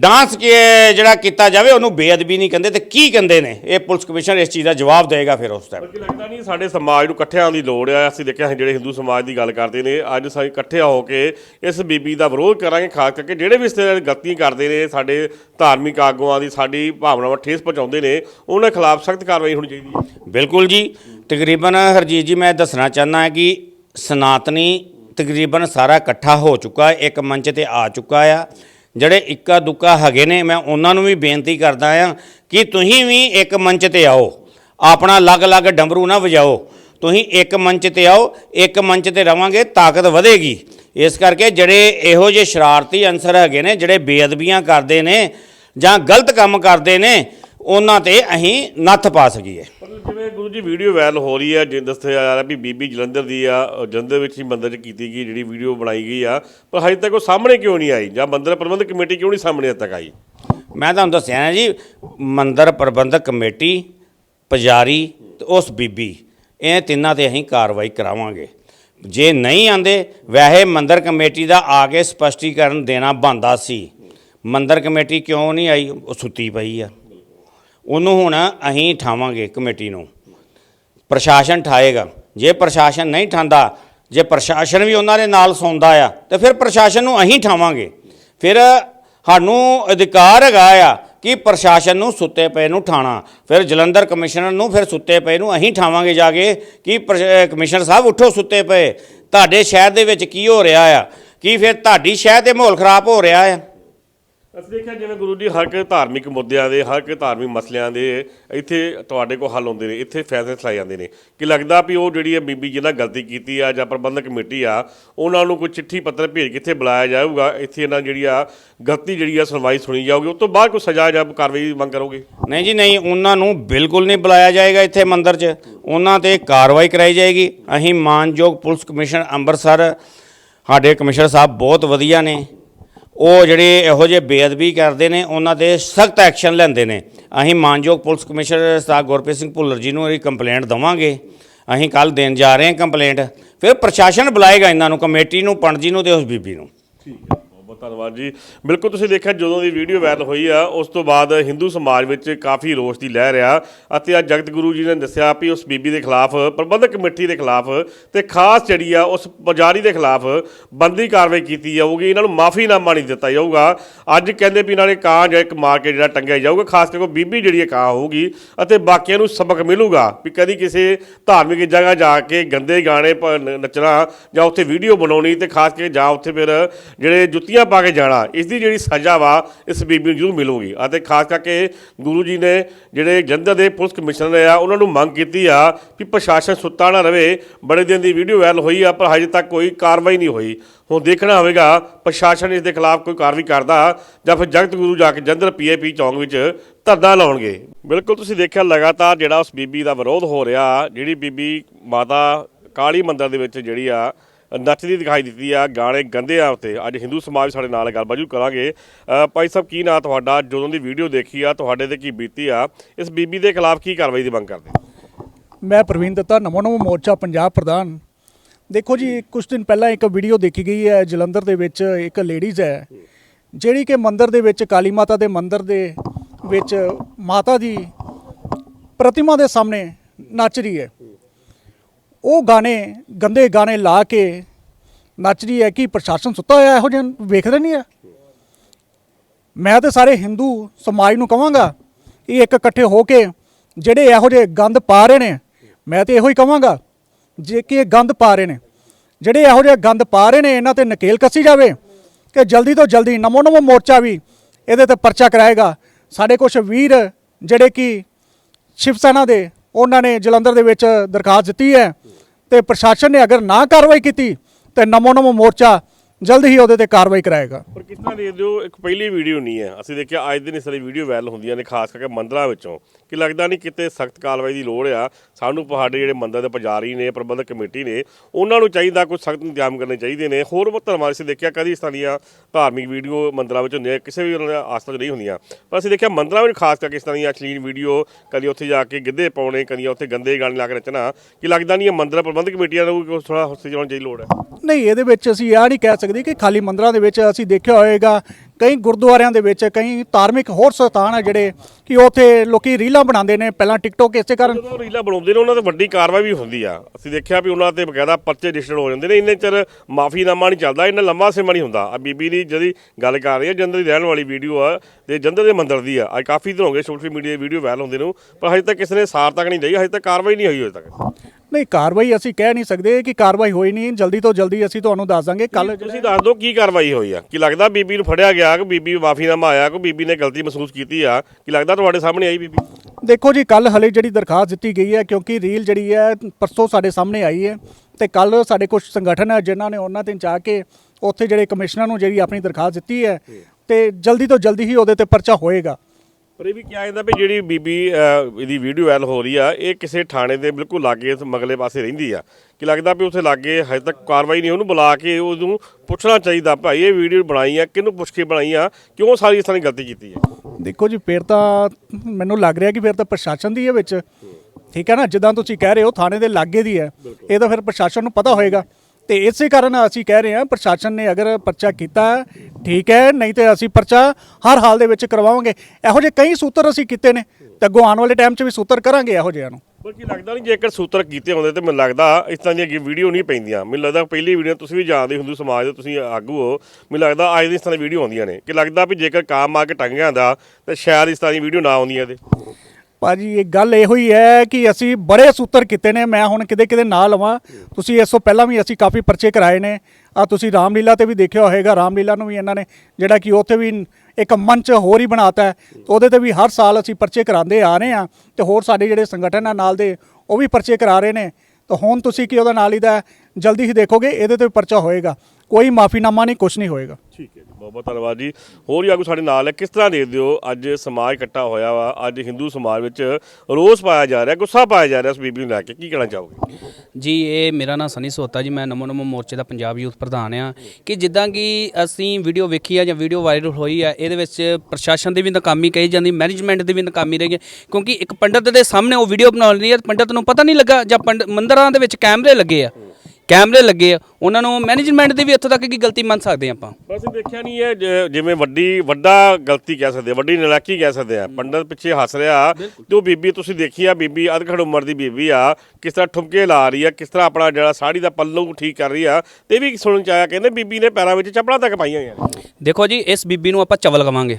ਡਾਂਸ ਕੀ ਜਿਹੜਾ ਕੀਤਾ ਜਾਵੇ ਉਹਨੂੰ ਬੇਅਦਬੀ ਨਹੀਂ ਕਹਿੰਦੇ ਤੇ ਕੀ ਕਹਿੰਦੇ ਨੇ? ਇਹ ਪੁਲਿਸ ਕਮਿਸ਼ਨ ਇਸ ਚੀਜ਼ ਦਾ ਜਵਾਬ ਦੇਗਾ ਫਿਰ ਉਸ ਟਾਈਮ ਕੀ ਲੱਗਦਾ ਨਹੀਂ ਸਾਡੇ ਸਮਾਜ ਨੂੰ ਇਕੱਠਿਆਂ ਦੀ ਲੋੜ ਆ। ਅਸੀਂ ਦੇਖਿਆ ਜਿਹੜੇ ਹਿੰਦੂ ਸਮਾਜ ਦੀ ਗੱਲ ਕਰਦੇ ਨੇ ਅੱਜ ਸਾਰੇ ਇਕੱਠਿਆ ਹੋ ਕੇ ਇਸ ਬੀਬੀ ਦਾ ਵਿਰੋਧ ਕਰਾਂਗੇ ਖਾਸ ਕਰਕੇ ਜਿਹੜੇ ਵੀ ਇਸ ਤਰ੍ਹਾਂ ਦੀਆਂ ਗਲਤੀਆਂ ਕਰਦੇ ਨੇ ਸਾਡੇ ਧਾਰਮਿਕ ਆਗੂਆਂ ਦੀ ਸਾਡੀ ਭਾਵਨਾਵਾਂ ਠੇਸ ਪਹੁੰਚਾਉਂਦੇ ਨੇ ਉਹਨਾਂ ਖਿਲਾਫ ਸਖਤ ਕਾਰਵਾਈ ਹੋਣੀ ਚਾਹੀਦੀ ਹੈ। ਬਿਲਕੁਲ ਜੀ। ਤਕਰੀਬਨ ਹਰਜੀਤ ਜੀ ਮੈਂ ਦੱਸਣਾ ਚਾਹੁੰਦਾ ਹਾਂ ਕਿ ਸਨਾਤਨੀ ਤਕਰੀਬਨ ਸਾਰਾ ਇਕੱਠਾ ਹੋ ਚੁੱਕਾ ਹੈ ਇੱਕ ਮੰਚ ਤੇ ਆ ਚੁੱਕਾ ਆ। ਜਿਹੜੇ ਇੱਕਾ ਦੁੱਕਾ ਹੈਗੇ ਨੇ, ਮੈਂ ਉਹਨਾਂ ਨੂੰ ਵੀ ਬੇਨਤੀ ਕਰਦਾ ਆ ਕਿ ਤੁਸੀਂ ਵੀ ਇੱਕ ਮੰਚ ਤੇ ਆਓ। ਆਪਣਾ ਅਲੱਗ-ਅਲੱਗ ਡੰਬਰੂ ਨਾ ਵਜਾਓ। ਤੁਸੀਂ ਇੱਕ ਮੰਚ ਤੇ ਆਓ, ਇੱਕ ਮੰਚ ਤੇ ਰਵਾਂਗੇ, ਤਾਕਤ ਵਧੇਗੀ। ਇਸ ਕਰਕੇ ਜਿਹੜੇ ਇਹੋ ਜਿਹੇ ਸ਼ਰਾਰਤੀ ਅੰਸਰ ਹੈਗੇ ਨੇ, ਜਿਹੜੇ ਬੇਅਦਬੀਆਂ ਕਰਦੇ ਨੇ ਜਾਂ ਗਲਤ ਕੰਮ ਕਰਦੇ ਨੇ ਉਹਨਾਂ ਤੇ ਅਸੀਂ ਨੱਥ ਪਾ ਸਕੀਏ। ਜਿਵੇਂ ਗੁਰੂ ਜੀ ਵੀਡੀਓ ਵਾਇਰਲ ਹੋ ਰਹੀ ਹੈ ਜੇ ਦੱਸਿਆ ਜਾ ਰਿਹਾ ਵੀ ਬੀਬੀ ਜਲੰਧਰ ਦੀ ਆ ਜਲੰਧਰ ਵਿੱਚ ਹੀ ਮੰਦਿਰ 'ਚ ਕੀਤੀ ਗਈ ਜਿਹੜੀ ਵੀਡੀਓ ਬਣਾਈ ਗਈ ਆ ਪਰ ਹਜੇ ਤੱਕ ਉਹ ਸਾਹਮਣੇ ਕਿਉਂ ਨਹੀਂ ਆਈ ਜਾਂ ਮੰਦਿਰ ਪ੍ਰਬੰਧਕ ਕਮੇਟੀ ਕਿਉਂ ਨਹੀਂ ਸਾਹਮਣੇ ਹਜੇ ਤੱਕ ਆਈ? ਮੈਂ ਤੁਹਾਨੂੰ ਦੱਸਿਆ ਨਾ ਜੀ ਮੰਦਿਰ ਪ੍ਰਬੰਧਕ ਕਮੇਟੀ ਪੁਜਾਰੀ ਤੇ ਉਸ ਬੀਬੀ ਇਹ ਤਿੰਨਾਂ ਤੇ ਅਸੀਂ ਕਾਰਵਾਈ ਕਰਾਵਾਂਗੇ। ਜੇ ਨਹੀਂ ਆਂਦੇ ਵੈਸੇ ਮੰਦਿਰ ਕਮੇਟੀ ਦਾ ਆ ਕੇ ਸਪਸ਼ਟੀਕਰਨ ਦੇਣਾ ਬੰਦਾ ਸੀ। ਮੰਦਿਰ ਕਮੇਟੀ ਕਿਉਂ ਨਹੀਂ ਆਈ? ਉਹ ਸੁੱਤੀ ਪਈ ਆ। ਉਹਨੂੰ ਹੁਣ ਅਸੀਂ ਠਾਵਾਂਗੇ ਕਮੇਟੀ ਨੂੰ। ਪ੍ਰਸ਼ਾਸਨ ਠਾਏਗਾ। ਜੇ ਪ੍ਰਸ਼ਾਸਨ ਨਹੀਂ ਠਾਂਦਾ ਜੇ ਪ੍ਰਸ਼ਾਸਨ ਵੀ ਉਹਨਾਂ ਦੇ ਨਾਲ ਸੌਂਦਾ ਆ, ਤੇ ਫਿਰ ਪ੍ਰਸ਼ਾਸਨ ਨੂੰ ਅਸੀਂ ਠਾਵਾਂਗੇ। ਫਿਰ ਸਾਨੂੰ ਅਧਿਕਾਰ ਹੈਗਾ ਆ ਕਿ ਪ੍ਰਸ਼ਾਸਨ ਨੂੰ ਸੁੱਤੇ ਪਏ ਨੂੰ ਠਾਣਾ। ਫਿਰ ਜਲੰਧਰ ਕਮਿਸ਼ਨਰ ਨੂੰ ਫਿਰ ਸੁੱਤੇ ਪਏ ਨੂੰ ਅਸੀਂ ਠਾਵਾਂਗੇ ਜਾ ਕੇ ਕਿ ਪ੍ਰਸ਼- ਕਮਿਸ਼ਨਰ ਸਾਹਿਬ ਉੱਠੋ ਸੁੱਤੇ ਪਏ। ਤੁਹਾਡੇ ਸ਼ਹਿਰ ਦੇ ਵਿੱਚ ਕੀ ਹੋ ਰਿਹਾ ਆ? ਕੀ ਫਿਰ ਤੁਹਾਡੀ ਸ਼ਹਿਰ ਦੇ ਮਾਹੌਲ ਖਰਾਬ ਹੋ ਰਿਹਾ ਆ? ਅਸੀਂ ਦੇਖਿਆ ਜਿਵੇਂ ਗੁਰੂ ਜੀ ਹਰ ਇੱਕ ਧਾਰਮਿਕ ਮੁੱਦਿਆਂ ਦੇ, ਹਰ ਇੱਕ ਧਾਰਮਿਕ ਮਸਲਿਆਂ ਦੇ ਇੱਥੇ ਤੁਹਾਡੇ ਕੋਲ ਹੱਲ ਹੁੰਦੇ ਨੇ, ਇੱਥੇ ਫੈਸਲੇ ਚਲਾਏ ਜਾਂਦੇ ਨੇ। ਕਿ ਲੱਗਦਾ ਵੀ ਉਹ ਜਿਹੜੀ ਹੈ ਬੀਬੀ ਜਿਹਨਾਂ ਗਲਤੀ ਕੀਤੀ ਆ ਜਾਂ ਪ੍ਰਬੰਧਕ ਕਮੇਟੀ ਆ, ਉਹਨਾਂ ਨੂੰ ਕੋਈ ਚਿੱਠੀ ਪੱਤਰ ਭੇਜ ਕੇ ਇੱਥੇ ਬੁਲਾਇਆ ਜਾਊਗਾ, ਇੱਥੇ ਇਹਨਾਂ ਜਿਹੜੀ ਆ ਗਲਤੀ ਜਿਹੜੀ ਆ ਸੁਣਵਾਈ ਸੁਣੀ ਜਾਊਗੀ, ਉਸ ਤੋਂ ਬਾਅਦ ਕੋਈ ਸਜ਼ਾ ਜਾਂ ਕਾਰਵਾਈ ਦੀ ਮੰਗ ਕਰੋਗੇ? ਨਹੀਂ ਜੀ, ਨਹੀਂ, ਉਹਨਾਂ ਨੂੰ ਬਿਲਕੁਲ ਨਹੀਂ ਬੁਲਾਇਆ ਜਾਏਗਾ ਇੱਥੇ ਮੰਦਿਰ 'ਚ। ਉਹਨਾਂ ਤੇ ਕਾਰਵਾਈ ਕਰਾਈ ਜਾਏਗੀ। ਅਸੀਂ ਮਾਨਯੋਗ ਪੁਲਿਸ ਕਮਿਸ਼ਨ ਅੰਮ੍ਰਿਤਸਰ, ਸਾਡੇ ਕਮਿਸ਼ਨਰ ਸਾਹਿਬ ਬਹੁਤ ਵਧੀਆ ਨੇ। ਉਹ ਜਿਹੜੇ ਇਹੋ ਜਿਹੇ ਬੇਅਦਬੀ ਕਰਦੇ ਨੇ, ਉਹਨਾਂ ਤੇ ਸਖਤ ਐਕਸ਼ਨ ਲੈਂਦੇ ਨੇ। ਅਸੀਂ ਮਾਨਯੋਗ ਪੁਲਿਸ ਕਮਿਸ਼ਨਰ ਸਾਹਿਬ ਗੁਰਪ੍ਰੀਤ ਸਿੰਘ ਭੁੱਲਰ ਜੀ ਨੂੰ ਇਹ ਕੰਪਲੇਂਟ ਦਵਾਂਗੇ। ਅਸੀਂ ਕੱਲ ਦੇਣ ਜਾ ਰਹੇ ਹਾਂ ਕੰਪਲੇਂਟ। ਫਿਰ ਪ੍ਰਸ਼ਾਸਨ ਬੁਲਾਏਗਾ ਇਹਨਾਂ ਨੂੰ, ਕਮੇਟੀ ਨੂੰ, ਪੰਡਤ ਜੀ ਨੂੰ ਤੇ ਉਸ ਬੀਬੀ ਨੂੰ। ਠੀਕ ਹੈ। ਧੰਨਵਾਦ ਜੀ। ਬਿਲਕੁਲ ਤੁਸੀਂ ਦੇਖਿਆ ਜਦੋਂ ਦੀ ਵੀਡੀਓ ਵਾਇਰਲ ਹੋਈ ਆ, ਉਸ ਤੋਂ ਬਾਅਦ ਹਿੰਦੂ ਸਮਾਜ ਵਿੱਚ ਕਾਫੀ ਰੋਸ ਦੀ ਲਹਿਰ ਆ ਅਤੇ ਅੱਜ ਜਗਤ ਗੁਰੂ ਜੀ ਨੇ ਦੱਸਿਆ ਵੀ ਉਸ ਬੀਬੀ ਦੇ ਖਿਲਾਫ, ਪ੍ਰਬੰਧਕ ਕਮੇਟੀ ਦੇ ਖਿਲਾਫ ਤੇ ਖਾਸ ਜਿਹੜੀ ਆ ਉਸ ਪੁਜਾਰੀ ਦੇ ਖਿਲਾਫ ਬੰਦੀ ਕਾਰਵਾਈ ਕੀਤੀ ਜਾਊਗੀ। ਇਹਨਾਂ ਨੂੰ ਮਾਫੀਨਾਮਾ ਨਹੀਂ ਦਿੱਤਾ ਜਾਊਗਾ। ਅੱਜ ਕਹਿੰਦੇ ਵੀ ਇਹਨਾਂ ਨੇ ਕਾਂ ਜਾਂ ਇੱਕ ਮਾਰ ਕੇ ਜਿਹੜਾ ਟੰਗਿਆ ਜਾਊਗਾ, ਖਾਸ ਕਰਕੇ ਬੀਬੀ ਜਿਹੜੀ ਹੈ ਕਾਂ ਹੋਊਗੀ ਅਤੇ ਬਾਕੀਆਂ ਨੂੰ ਸਬਕ ਮਿਲੂਗਾ ਵੀ ਕਦੀ ਕਿਸੇ ਧਾਰਮਿਕ ਜਗ੍ਹਾ ਜਾ ਕੇ ਗੰਦੇ ਗਾਣੇ ਪ- ਨੱਚਣਾ ਜਾਂ ਉੱਥੇ ਵੀਡੀਓ ਬਣਾਉਣੀ ਤੇ ਖਾਸ ਕਰਕੇ ਜਾਂ ਉੱਥੇ ਫਿਰ ਜਿਹੜੇ ਜੁੱਤੀਆਂ ਪਾ ਕੇ ਜਾਣਾ। ਇਸ ਦੀ ਜਿਹੜੀ ਸਜ਼ਾ ਵਾ, ਇਸ ਬੀਬੀ ਨੂੰ ਜ਼ਰੂਰ ਮਿਲੂਗੀ। ਅਤੇ ਖਾਸ ਕਰਕੇ ਗੁਰੂ ਜੀ ਨੇ ਜਿਹੜੇ ਜਲੰਧਰ ਦੇ ਪੁਲਿਸ ਕਮਿਸ਼ਨਰ ਆ, ਉਹਨਾਂ ਨੂੰ ਮੰਗ ਕੀਤੀ ਆ ਕਿ ਪ੍ਰਸ਼ਾਸਨ ਸੁੱਤਾ ਨਾ ਰਵੇ। ਬੜੇ ਦਿਨ ਦੀ ਵੀਡੀਓ ਵਾਇਰਲ ਹੋਈ ਆ, ਪਰ ਹਜੇ ਤੱਕ ਕੋਈ ਕਾਰਵਾਈ ਨਹੀਂ ਹੋਈ। ਹੁਣ ਦੇਖਣਾ ਹੋਵੇਗਾ, ਪ੍ਰਸ਼ਾਸਨ ਇਸ ਦੇ ਖਿਲਾਫ ਕੋਈ ਕਾਰਵਾਈ ਕਰਦਾ ਜਾਂ ਫਿਰ ਜਗਤ ਗੁਰੂ ਜਾ ਕੇ ਜਲੰਧਰ ਪੀਏਪੀ ਚੌਂਕ ਵਿੱਚ ਧਰਨਾ ਲਾਉਣਗੇ। ਬਿਲਕੁਲ ਤੁਸੀਂ ਦੇਖਿਆ ਲਗਾਤਾਰ ਜਿਹੜਾ ਉਸ ਬੀਬੀ ਦਾ ਵਿਰੋਧ ਹੋ ਰਿਹਾ, ਜਿਹੜੀ ਬੀਬੀ ਮਾਤਾ ਕਾਲੀ ਮੰਦਰ ਦੇ ਵਿੱਚ ਜਿਹੜੀ ਆ ਨੱਚਦੀ ਦਿਖਾਈ ਦਿੱਤੀ ਆ ਗਾਣੇ ਗੰਦੇ ਆ ਉੱਤੇ। ਅੱਜ ਹਿੰਦੂ ਸਮਾਜ ਸਾਡੇ ਨਾਲ ਗੱਲਬਾਤ ਜ਼ਰੂਰ ਕਰਾਂਗੇ। ਅ, ਭਾਈ ਸਾਹਿਬ ਕੀ ਨਾਂ ਤੁਹਾਡਾ? ਜਦੋਂ ਦੀ ਵੀਡੀਓ ਦੇਖੀ ਆ ਤੁਹਾਡੇ ਤੇ ਕੀ ਬੀਤੀ ਆ? ਇਸ ਬੀਬੀ ਦੇ ਖਿਲਾਫ ਕੀ ਕਾਰਵਾਈ ਦੀ ਮੰਗ ਕਰਦੇ? ਮੈਂ ਪ੍ਰਵੀਨ ਦੱਤਾ ਨਮੋ ਨਮੋ ਮੋਰਚਾ ਪੰਜਾਬ ਪ੍ਰਧਾਨ। ਦੇਖੋ ਜੀ ਕੁਝ ਦਿਨ ਪਹਿਲਾਂ ਇੱਕ ਵੀਡੀਓ ਦੇਖੀ ਗਈ ਹੈ ਜਲੰਧਰ ਦੇ ਵਿੱਚ ਇੱਕ ਲੇਡੀਜ਼ ਹੈ ਜਿਹੜੀ ਕਿ ਮੰਦਿਰ ਦੇ ਵਿੱਚ ਕਾਲੀ ਮਾਤਾ ਦੇ ਮੰਦਿਰ ਦੇ ਵਿੱਚ ਮਾਤਾ ਦੀ ਪ੍ਰਤਿਮਾ ਦੇ ਸਾਹਮਣੇ ਨੱਚ ਰਹੀ ਹੈ। ਉਹ ਗਾਣੇ, ਗੰਦੇ ਗਾਣੇ ਲਾ ਕੇ ਨੱਚ ਰਹੀ ਹੈ ਕਿ ਪ੍ਰਸ਼ਾਸਨ ਸੁੱਤਾ ਹੋਇਆ ਇਹੋ ਜਿਹਾ ਵੇਖਦੇ ਨਹੀਂ ਹੈ। ਮੈਂ ਤੇ ਸਾਰੇ ਹਿੰਦੂ ਸਮਾਜ ਨੂੰ ਕਹਾਂਗਾ ਇਹ ਇੱਕ ਇਕੱਠੇ ਹੋ ਕੇ ਜਿਹੜੇ ਇਹੋ ਜਿਹੇ ਗੰਦ ਪਾ ਰਹੇ ਨੇ, ਮੈਂ ਤੇ ਇਹੋ ਹੀ ਕਹਾਂਗਾ ਜੇ ਕਿ ਇਹ ਗੰਦ ਪਾ ਰਹੇ ਨੇ। ਜਿਹੜੇ ਇਹੋ ਜਿਹੇ ਗੰਦ ਪਾ ਰਹੇ ਨੇ, ਇਹਨਾਂ ਤੇ ਨਕੇਲ ਕੱਸੀ ਜਾਵੇ ਕਿ ਜਲਦੀ ਤੋਂ ਜਲਦੀ ਨਮੋ ਨਮੋ ਮੋਰਚਾ ਵੀ ਇਹਦੇ ਤੇ ਪਰਚਾ ਕਰਾਏਗਾ। ਸਾਡੇ ਕੁਝ ਵੀਰ ਜਿਹੜੇ ਕਿ ਸ਼ਿਵ ਸੈਨਾ ਦੇ ਉਹਨਾਂ ਨੇ ਜਲੰਧਰ ਦੇ ਵਿੱਚ ਦਰਖਾਸਤ ਦਿੱਤੀ ਹੈ ਤੇ ਪ੍ਰਸ਼ਾਸਨ ਨੇ ਅਗਰ ਨਾ ਕਾਰਵਾਈ ਕੀਤੀ ਤੇ ਨਮੋ ਨਮੋ ਮੋਰਚਾ ਜਲਦ ਹੀ ਉਹਦੇ ਤੇ ਕਾਰਵਾਈ ਕਰਾਏਗਾ। ਪਰ ਕਿਸ ਤਰ੍ਹਾਂ ਦੇ ਦਿਓ ਇੱਕ ਪਹਿਲੀ ਵੀਡੀਓ ਨਹੀਂ ਹੈ, ਅਸੀਂ ਦੇਖਿਆ ਅੱਜ ਦਿਨ ਇਸ ਤਰ੍ਹਾਂ ਵੀਡੀਓ ਵਾਇਰਲ ਹੁੰਦੀਆਂ ਨੇ, ਖਾਸ ਕਰਕੇ ਮੰਦਰਾਂ ਵਿੱਚੋਂ। ਕਿ ਲੱਗਦਾ ਨਹੀਂ ਕਿਤੇ ਸਖਤ ਕਾਰਵਾਈ ਦੀ ਲੋੜ ਆ। ਸਾਨੂੰ ਤੁਹਾਡੇ ਜਿਹੜੇ ਮੰਦਰ ਦੇ ਪੁਜਾਰੀ ਨੇ, ਪ੍ਰਬੰਧਕ ਕਮੇਟੀ ਨੇ, ਉਹਨਾਂ ਨੂੰ ਚਾਹੀਦਾ ਕੋਈ ਸਖਤ ਇੰਤਜ਼ਾਮ ਕਰਨੇ ਚਾਹੀਦੇ ਨੇ। ਹੋਰ ਬਹੁਤ ਧਰਮਾਂ ਅਸੀਂ ਦੇਖਿਆ ਕਦੀ ਇਸ ਤਰ੍ਹਾਂ ਦੀਆਂ ਧਾਰਮਿਕ ਵੀਡੀਓ ਮੰਦਰਾਂ ਵਿੱਚ ਹੁੰਦੀਆਂ, ਕਿਸੇ ਵੀ ਉਹਨਾਂ ਦੇ ਆਸਥਾ 'ਚ ਨਹੀਂ ਹੁੰਦੀਆਂ। ਪਰ ਅਸੀਂ ਦੇਖਿਆ ਮੰਦਰਾਂ ਵਿੱਚ ਖਾਸ ਕਰਕੇ ਇਸ ਤਰ੍ਹਾਂ ਦੀਆਂ ਅਸ਼ਲੀਲ ਵੀਡੀਓ, ਕਦੀ ਉੱਥੇ ਜਾ ਕੇ ਗਿੱਧੇ ਪਾਉਣੇ, ਕਦੀ ਉੱਥੇ ਗੰਦੇ ਗਾਣੇ ਲਾ ਕੇ ਨੱਚਣਾ, ਕਿ ਲੱਗਦਾ ਨਹੀਂ ਇਹ ਮੰਦਰ ਪ੍ਰਬੰਧਕ ਕਮੇਟੀਆਂ ਨੂੰ ਵੀ ਥੋੜਾ ਹੁਸੇ ਜਾਣ ਚਾਹੀਦੀ ਲੋੜ ਹੈ। ਨਹੀਂ, ਇਹਦੇ ਵਿੱਚ ਅਸੀਂ ਇਹ ਨਹੀਂ ਕਹਿ ਸਕਦੇ ਕਿ ਖਾਲੀ ਮੰਦਰਾਂ ਦੇ ਵਿੱਚ ਅਸੀਂ ਦੇਖਿਆ ਹੋਏਗਾ ਕਈ ਗੁਰਦੁਆਰਿਆਂ ਦੇ ਵਿੱਚ ਕਈ ਧਾਰਮਿਕ ਹੋਰ ਸਥਾਨ ਆ ਜਿਹੜੇ ਕਿ ਉੱਥੇ ਲੋਕੀ ਰੀਲਾਂ ਬਣਾਉਂਦੇ ਨੇ, ਪਹਿਲਾਂ ਟਿਕਟੋਕ ਇਸੇ ਕਾਰਨ। ਜਦੋਂ ਰੀਲਾ ਬਣਾਉਂਦੇ ਨੇ, ਉਹਨਾਂ ਤੇ ਵੱਡੀ ਕਾਰਵਾਈ ਵੀ ਹੁੰਦੀ ਆ। ਅਸੀਂ ਦੇਖਿਆ ਵੀ ਉਹਨਾਂ ਤੇ ਬਕਾਇਦਾ ਪਰਚੇ ਰਜਿਸਟਰ ਹੋ ਜਾਂਦੇ ਨੇ। ਇੰਨੇ ਚਿਰ ਮਾਫੀਨਾਮਾ ਨਹੀਂ ਚੱਲਦਾ, ਇੰਨਾ ਲੰਮਾ ਸਮਾਂ ਨਹੀਂ ਹੁੰਦਾ। ਆ ਬੀਬੀ ਦੀ ਜਿਹੜੀ ਗੱਲ ਕਰ ਰਹੀ ਹੈ ਜੰਦਰ ਦੀ ਰਹਿਣ ਵਾਲੀ ਵੀਡੀਓ ਆ, ਤੇ ਜੰਦਰ ਦੇ ਮੰਦਰ ਦੀ ਆ। ਅੱਜ ਕਾਫੀ ਦਿਨ ਹੋ ਗਏ, ਸੋਸ਼ਲ ਮੀਡੀਆ ਵੀਡੀਓ ਵਾਇਰਲ ਹੁੰਦੇ ਨੂੰ, ਪਰ ਹਜੇ ਤੱਕ ਕਿਸੇ ਨੇ ਸਾਰ ਤੱਕ ਨਹੀਂ ਲਈ, ਹਜੇ ਤੱਕ ਕਾਰਵਾਈ ਨਹੀਂ ਹੋਈ ਹਜੇ ਤੱਕ। ਨਹੀਂ ਕਾਰਵਾਈ ਅਸੀਂ ਕਹਿ ਨਹੀਂ ਸਕਦੇ ਕਿ ਕਾਰਵਾਈ ਹੋਈ ਨਹੀਂ। ਜਲਦੀ ਤੋਂ ਜਲਦੀ ਅਸੀਂ ਤੁਹਾਨੂੰ ਦੱਸ ਦਾਂਗੇ। ਕੱਲ ਤੁਸੀਂ ਦੱਸ ਦਿਓ ਕੀ ਕਾਰਵਾਈ ਹੋਈ ਆ। ਕੀ ਲੱਗਦਾ ਬੀਬੀ ਨੂੰ ਫੜਿਆ ਗਿਆ ਕਿ ਬੀਬੀ ਮਾਫੀਨਾਮਾ ਆਇਆ ਕਿ ਬੀਬੀ ਨੇ ਗਲਤੀ ਮਹਿਸੂਸ ਕੀਤੀ ਆ? ਕੀ ਲੱਗਦਾ ਤੁਹਾਡੇ ਸਾਹਮਣੇ ਆਈ ਬੀਬੀ? ਦੇਖੋ ਜੀ ਕੱਲ ਹਲੇ ਜਿਹੜੀ ਦਰਖਾਸਤ ਦਿੱਤੀ ਗਈ ਹੈ ਕਿਉਂਕਿ ਰੀਲ ਜਿਹੜੀ ਹੈ ਪਰਸੋਂ ਸਾਡੇ ਸਾਹਮਣੇ ਆਈ ਹੈ ਤੇ ਕੱਲ ਸਾਡੇ ਕੁਝ ਸੰਗਠਨ ਹੈ ਜਿਨ੍ਹਾਂ ਨੇ ਉਹਨਾਂ ਤੇ ਜਾ ਕੇ ਉੱਥੇ ਜਿਹੜੇ ਕਮਿਸ਼ਨਰ ਨੂੰ ਜਿਹੜੀ ਆਪਣੀ ਦਰਖਾਸਤ ਦਿੱਤੀ ਹੈ ਤੇ ਜਲਦੀ ਤੋਂ ਜਲਦੀ ਹੀ ਉਹਦੇ ਤੇ ਪਰਚਾ ਹੋਏਗਾ। ਪਰ ਇਹ ਵੀ ਕਿਹਾ ਜਾਂਦਾ ਵੀ ਜਿਹੜੀ ਬੀਬੀ ਅਹ, ਇਹਦੀ ਵੀਡੀਓ ਵਾਇਰਲ ਹੋ ਰਹੀ ਆ ਇਹ ਕਿਸੇ ਥਾਣੇ ਦੇ ਬਿਲਕੁਲ ਲਾਗੇ ਤੇ ਮਗਲੇ ਪਾਸੇ ਰਹਿੰਦੀ ਆ। ਕਿ ਲੱਗਦਾ ਵੀ ਉੱਥੇ ਲਾਗੇ ਹਜੇ ਤੱਕ ਕਾਰਵਾਈ ਨਹੀਂ ਉਹਨੂੰ ਬੁਲਾ ਕੇ ਉਹਨੂੰ ਪੁੱਛਣਾ ਚਾਹੀਦਾ ਭਾਈ ਇਹ ਵੀਡੀਓ ਬਣਾਈ ਆ ਕਿਹਨੂੰ ਪੁੱਛ ਕੇ ਬਣਾਈ ਆ ਕਿਉਂ ਸਾਰੀ ਇਸ ਤਰ੍ਹਾਂ ਦੀ ਗਲਤੀ ਕੀਤੀ ਹੈ ਦੇਖੋ ਜੀ ਫਿਰ ਤਾਂ ਮੈਨੂੰ ਲੱਗ ਰਿਹਾ ਕਿ ਫਿਰ ਤਾਂ ਪ੍ਰਸ਼ਾਸਨ ਦੀ ਹੈ ਵਿੱਚ। ਠੀਕ ਹੈ ਨਾ? ਜਿੱਦਾਂ ਤੁਸੀਂ ਕਹਿ ਰਹੇ ਹੋ ਥਾਣੇ ਦੇ ਲਾਗੇ ਦੀ ਹੈ। ਇਹ ਤਾਂ ਫਿਰ ਪ੍ਰਸ਼ਾਸਨ ਨੂੰ ਪਤਾ ਹੋਏਗਾ। ਤੇ ਇਸੇ ਕਾਰਨ ਅਸੀਂ ਕਹਿ ਰਹੇ ਹਾਂ, ਪ੍ਰਸ਼ਾਸਨ ਨੇ ਅਗਰ ਪਰਚਾ ਕੀਤਾ ਠੀਕ ਹੈ, ਨਹੀਂ ਤੇ ਅਸੀਂ ਪਰਚਾ ਹਰ ਹਾਲ ਦੇ ਵਿੱਚ ਕਰਵਾਵਾਂਗੇ। ਇਹੋ ਜਿਹੇ ਕਈ ਸੂਤਰ ਅਸੀਂ ਕੀਤੇ ਨੇ, ਤੇ ਅੱਗੋਂ ਆਉਣ ਵਾਲੇ ਟਾਈਮ 'ਚ ਵੀ ਸੂਤਰ ਕਰਾਂਗੇ ਇਹੋ ਜਿਹਿਆਂ ਨੂੰ। ਬਲਕਿ ਲੱਗਦਾ ਨਹੀਂ ਜੇਕਰ ਸੂਤਰ ਕੀਤੇ ਹੁੰਦੇ ਤੇ ਮੈਨੂੰ ਲੱਗਦਾ ਇਸ ਤਰ੍ਹਾਂ ਦੀਆਂ ਵੀਡੀਓ ਨਹੀਂ ਪੈਂਦੀਆਂ। ਮੈਨੂੰ ਲੱਗਦਾ ਪਹਿਲੀ ਵੀਡੀਓ ਤੁਸੀਂ ਵੀ ਜਾਣਦੇ ਹਿੰਦੂ ਸਮਾਜ ਦੇ ਤੁਸੀਂ ਆਗੂ ਹੋ, ਮੈਨੂੰ ਲੱਗਦਾ ਅੱਜ ਦੀ ਇਸ ਤਰ੍ਹਾਂ ਦੀ ਵੀਡੀਓ ਆਉਂਦੀਆਂ ਨੇ। ਕਿ ਲੱਗਦਾ ਵੀ ਜੇਕਰ ਕਾਮ ਆ ਕੇ ਟੰਗਿਆ ਦਾ, ਤੇ ਸ਼ਾਇਦ ਇਸ ਤਰ੍ਹਾਂ ਦੀ ਵੀਡੀਓ ਨਾ ਆਉਂਦੀਆਂ ਤੇ ਭਾਜੀ, ਇਹ ਗੱਲ ਇਹੋ ਹੀ ਹੈ ਕਿ ਅਸੀਂ ਬੜੇ ਸੂਤਰ ਕੀਤੇ ਨੇ, ਮੈਂ ਹੁਣ ਕਿਤੇ ਕਿਤੇ ਨਾ ਲਵਾਂ। ਤੁਸੀਂ ਇਸ ਤੋਂ ਪਹਿਲਾਂ ਵੀ ਅਸੀਂ ਕਾਫੀ ਪਰਚੇ ਕਰਾਏ ਨੇ। ਆ ਤੁਸੀਂ ਰਾਮਲੀਲਾ ਤੇ ਵੀ ਦੇਖਿਆ ਹੋਵੇਗਾ, ਰਾਮਲੀਲਾ ਨੂੰ ਵੀ ਇਹਨਾਂ ਨੇ ਜਿਹੜਾ ਕਿ ਉੱਥੇ ਵੀ ਇੱਕ ਮੰਚ ਹੋਰ ਹੀ ਬਣਾਤਾ ਹੈ। ਉਹਦੇ ਤੇ ਵੀ ਹਰ ਸਾਲ ਅਸੀਂ ਪਰਚੇ ਕਰਾਉਂਦੇ ਆ ਰਹੇ ਹਾਂ ਤੇ ਹੋਰ ਸਾਡੇ ਜਿਹੜੇ ਸੰਗਠਨ ਆ ਨਾਲ ਦੇ, ਉਹ ਵੀ ਪਰਚੇ ਕਰਾ ਰਹੇ ਨੇ। ਤਾਂ ਹੁਣ ਤੁਸੀਂ ਕੀ ਉਹਦਾ ਨਾਲ ਹੀ ਦਾ ਜਲਦੀ ਹੀ ਦੇਖੋਗੇ, ਇਹਦੇ ਤੇ ਵੀ ਪਰਚਾ ਹੋਏਗਾ। ਕੋਈ ਮਾਫੀਨਾਮਾ ਨਹੀਂ ਕੁਝ ਨਹੀਂ ਹੋਏਗਾ। ਠੀਕ ਹੈ ਜੀ ਬਹੁਤ ਬਹੁਤ ਧੰਨਵਾਦ ਜੀ। ਹੋਰ ਵੀ ਆਗੂ ਸਾਡੇ ਨਾਲ ਹੈ ਕਿਸ ਤਰ੍ਹਾਂ ਦੇਖਦੇ ਹੋ ਅੱਜ ਸਮਾਜ ਇਕੱਠਾ ਹੋਇਆ ਵਾ? ਅੱਜ ਹਿੰਦੂ ਸਮਾਜ ਵਿੱਚ ਰੋਸ ਪਾਇਆ ਜਾ ਰਿਹਾ ਗੁੱਸਾ ਪਾਇਆ ਜਾ ਰਿਹਾ ਇਸ ਬੀਬੀ ਨੂੰ ਲੈ ਕੇ ਕੀ ਕਹਿਣਾ ਚਾਹੋਗੇ? ਜੀ ਇਹ ਮੇਰਾ ਨਾਮ ਸਨੀ ਸੋਤਾ ਜੀ ਮੈਂ ਨਮੋ ਨਮੋ ਮੋਰਚੇ ਦਾ ਪੰਜਾਬ ਯੂਥ ਪ੍ਰਧਾਨ ਆ ਕਿ ਜਿੱਦਾਂ ਕਿ ਅਸੀਂ ਵੀਡੀਓ ਵੇਖੀ ਆ ਜਾਂ ਵੀਡੀਓ ਵਾਇਰਲ ਹੋਈ ਆ ਇਹਦੇ ਵਿੱਚ ਪ੍ਰਸ਼ਾਸਨ ਦੀ ਵੀ ਨਾਕਾਮੀ ਕਹੀ ਜਾਂਦੀ ਮੈਨੇਜਮੈਂਟ ਦੀ ਵੀ ਨਾਕਾਮੀ ਰਹੀ ਹੈ। ਕਿਉਂਕਿ ਇੱਕ ਪੰਡਤ ਦੇ ਸਾਹਮਣੇ ਉਹ ਵੀਡੀਓ ਬਣਾਉਣ ਲਈ ਪੰਡਤ ਨੂੰ ਪਤਾ ਨਹੀਂ ਲੱਗਾ ਜਾਂ ਪੰਡ- ਮੰਦਿਰਾਂ ਦੇ ਵਿੱਚ ਕੈਮਰੇ ਲੱਗੇ ਆ। ਕੈਮਰੇ ਲੱਗੇ ਆ ਉਹਨਾਂ ਨੂੰ ਮੈਨੇਜਮੈਂਟ ਦੀ ਵੀ ਇੱਥੋਂ ਤੱਕ ਕੀ ਗਲਤੀ ਮੰਨ ਸਕਦੇ ਆਪਾਂ? ਬਸ ਦੇਖਿਆ ਨਹੀਂ ਹੈ ਜ- ਜਿਵੇਂ ਵੱਡੀ ਵੱਡਾ ਗਲਤੀ ਕਹਿ ਸਕਦੇ ਆ, ਵੱਡੀ ਨਲਾਇਕੀ ਕਹਿ ਸਕਦੇ ਆ। ਪੰਡਤ ਪਿੱਛੇ ਹੱਸ ਰਿਹਾ ਤੇ ਉਹ ਬੀਬੀ ਤੁਸੀਂ ਦੇਖੀ ਆ ਬੀਬੀ ਅਧਖੜ ਉਮਰ ਦੀ ਬੀਬੀ ਆ ਕਿਸ ਤਰ੍ਹਾਂ ਠੁਮਕੇ ਲਾ ਰਹੀ ਆ ਕਿਸ ਤਰ੍ਹਾਂ ਆਪਣਾ ਜਿਹੜਾ ਸਾੜੀ ਦਾ ਪੱਲੂ ਠੀਕ ਕਰ ਰਹੀ ਆ ਤੇ ਇਹ ਵੀ ਸੁਣਨ ਚ ਆਇਆ ਕਹਿੰਦੇ ਬੀਬੀ ਨੇ ਪੈਰਾਂ ਵਿੱਚ ਚੱਪਲਾਂ ਤੱਕ ਪਾਈਆਂ ਹੋਈਆਂ। ਨੇ ਦੇਖੋ ਜੀ ਇਸ ਬੀਬੀ ਨੂੰ ਆਪਾਂ ਚਵਲ ਕਵਾਂਗੇ।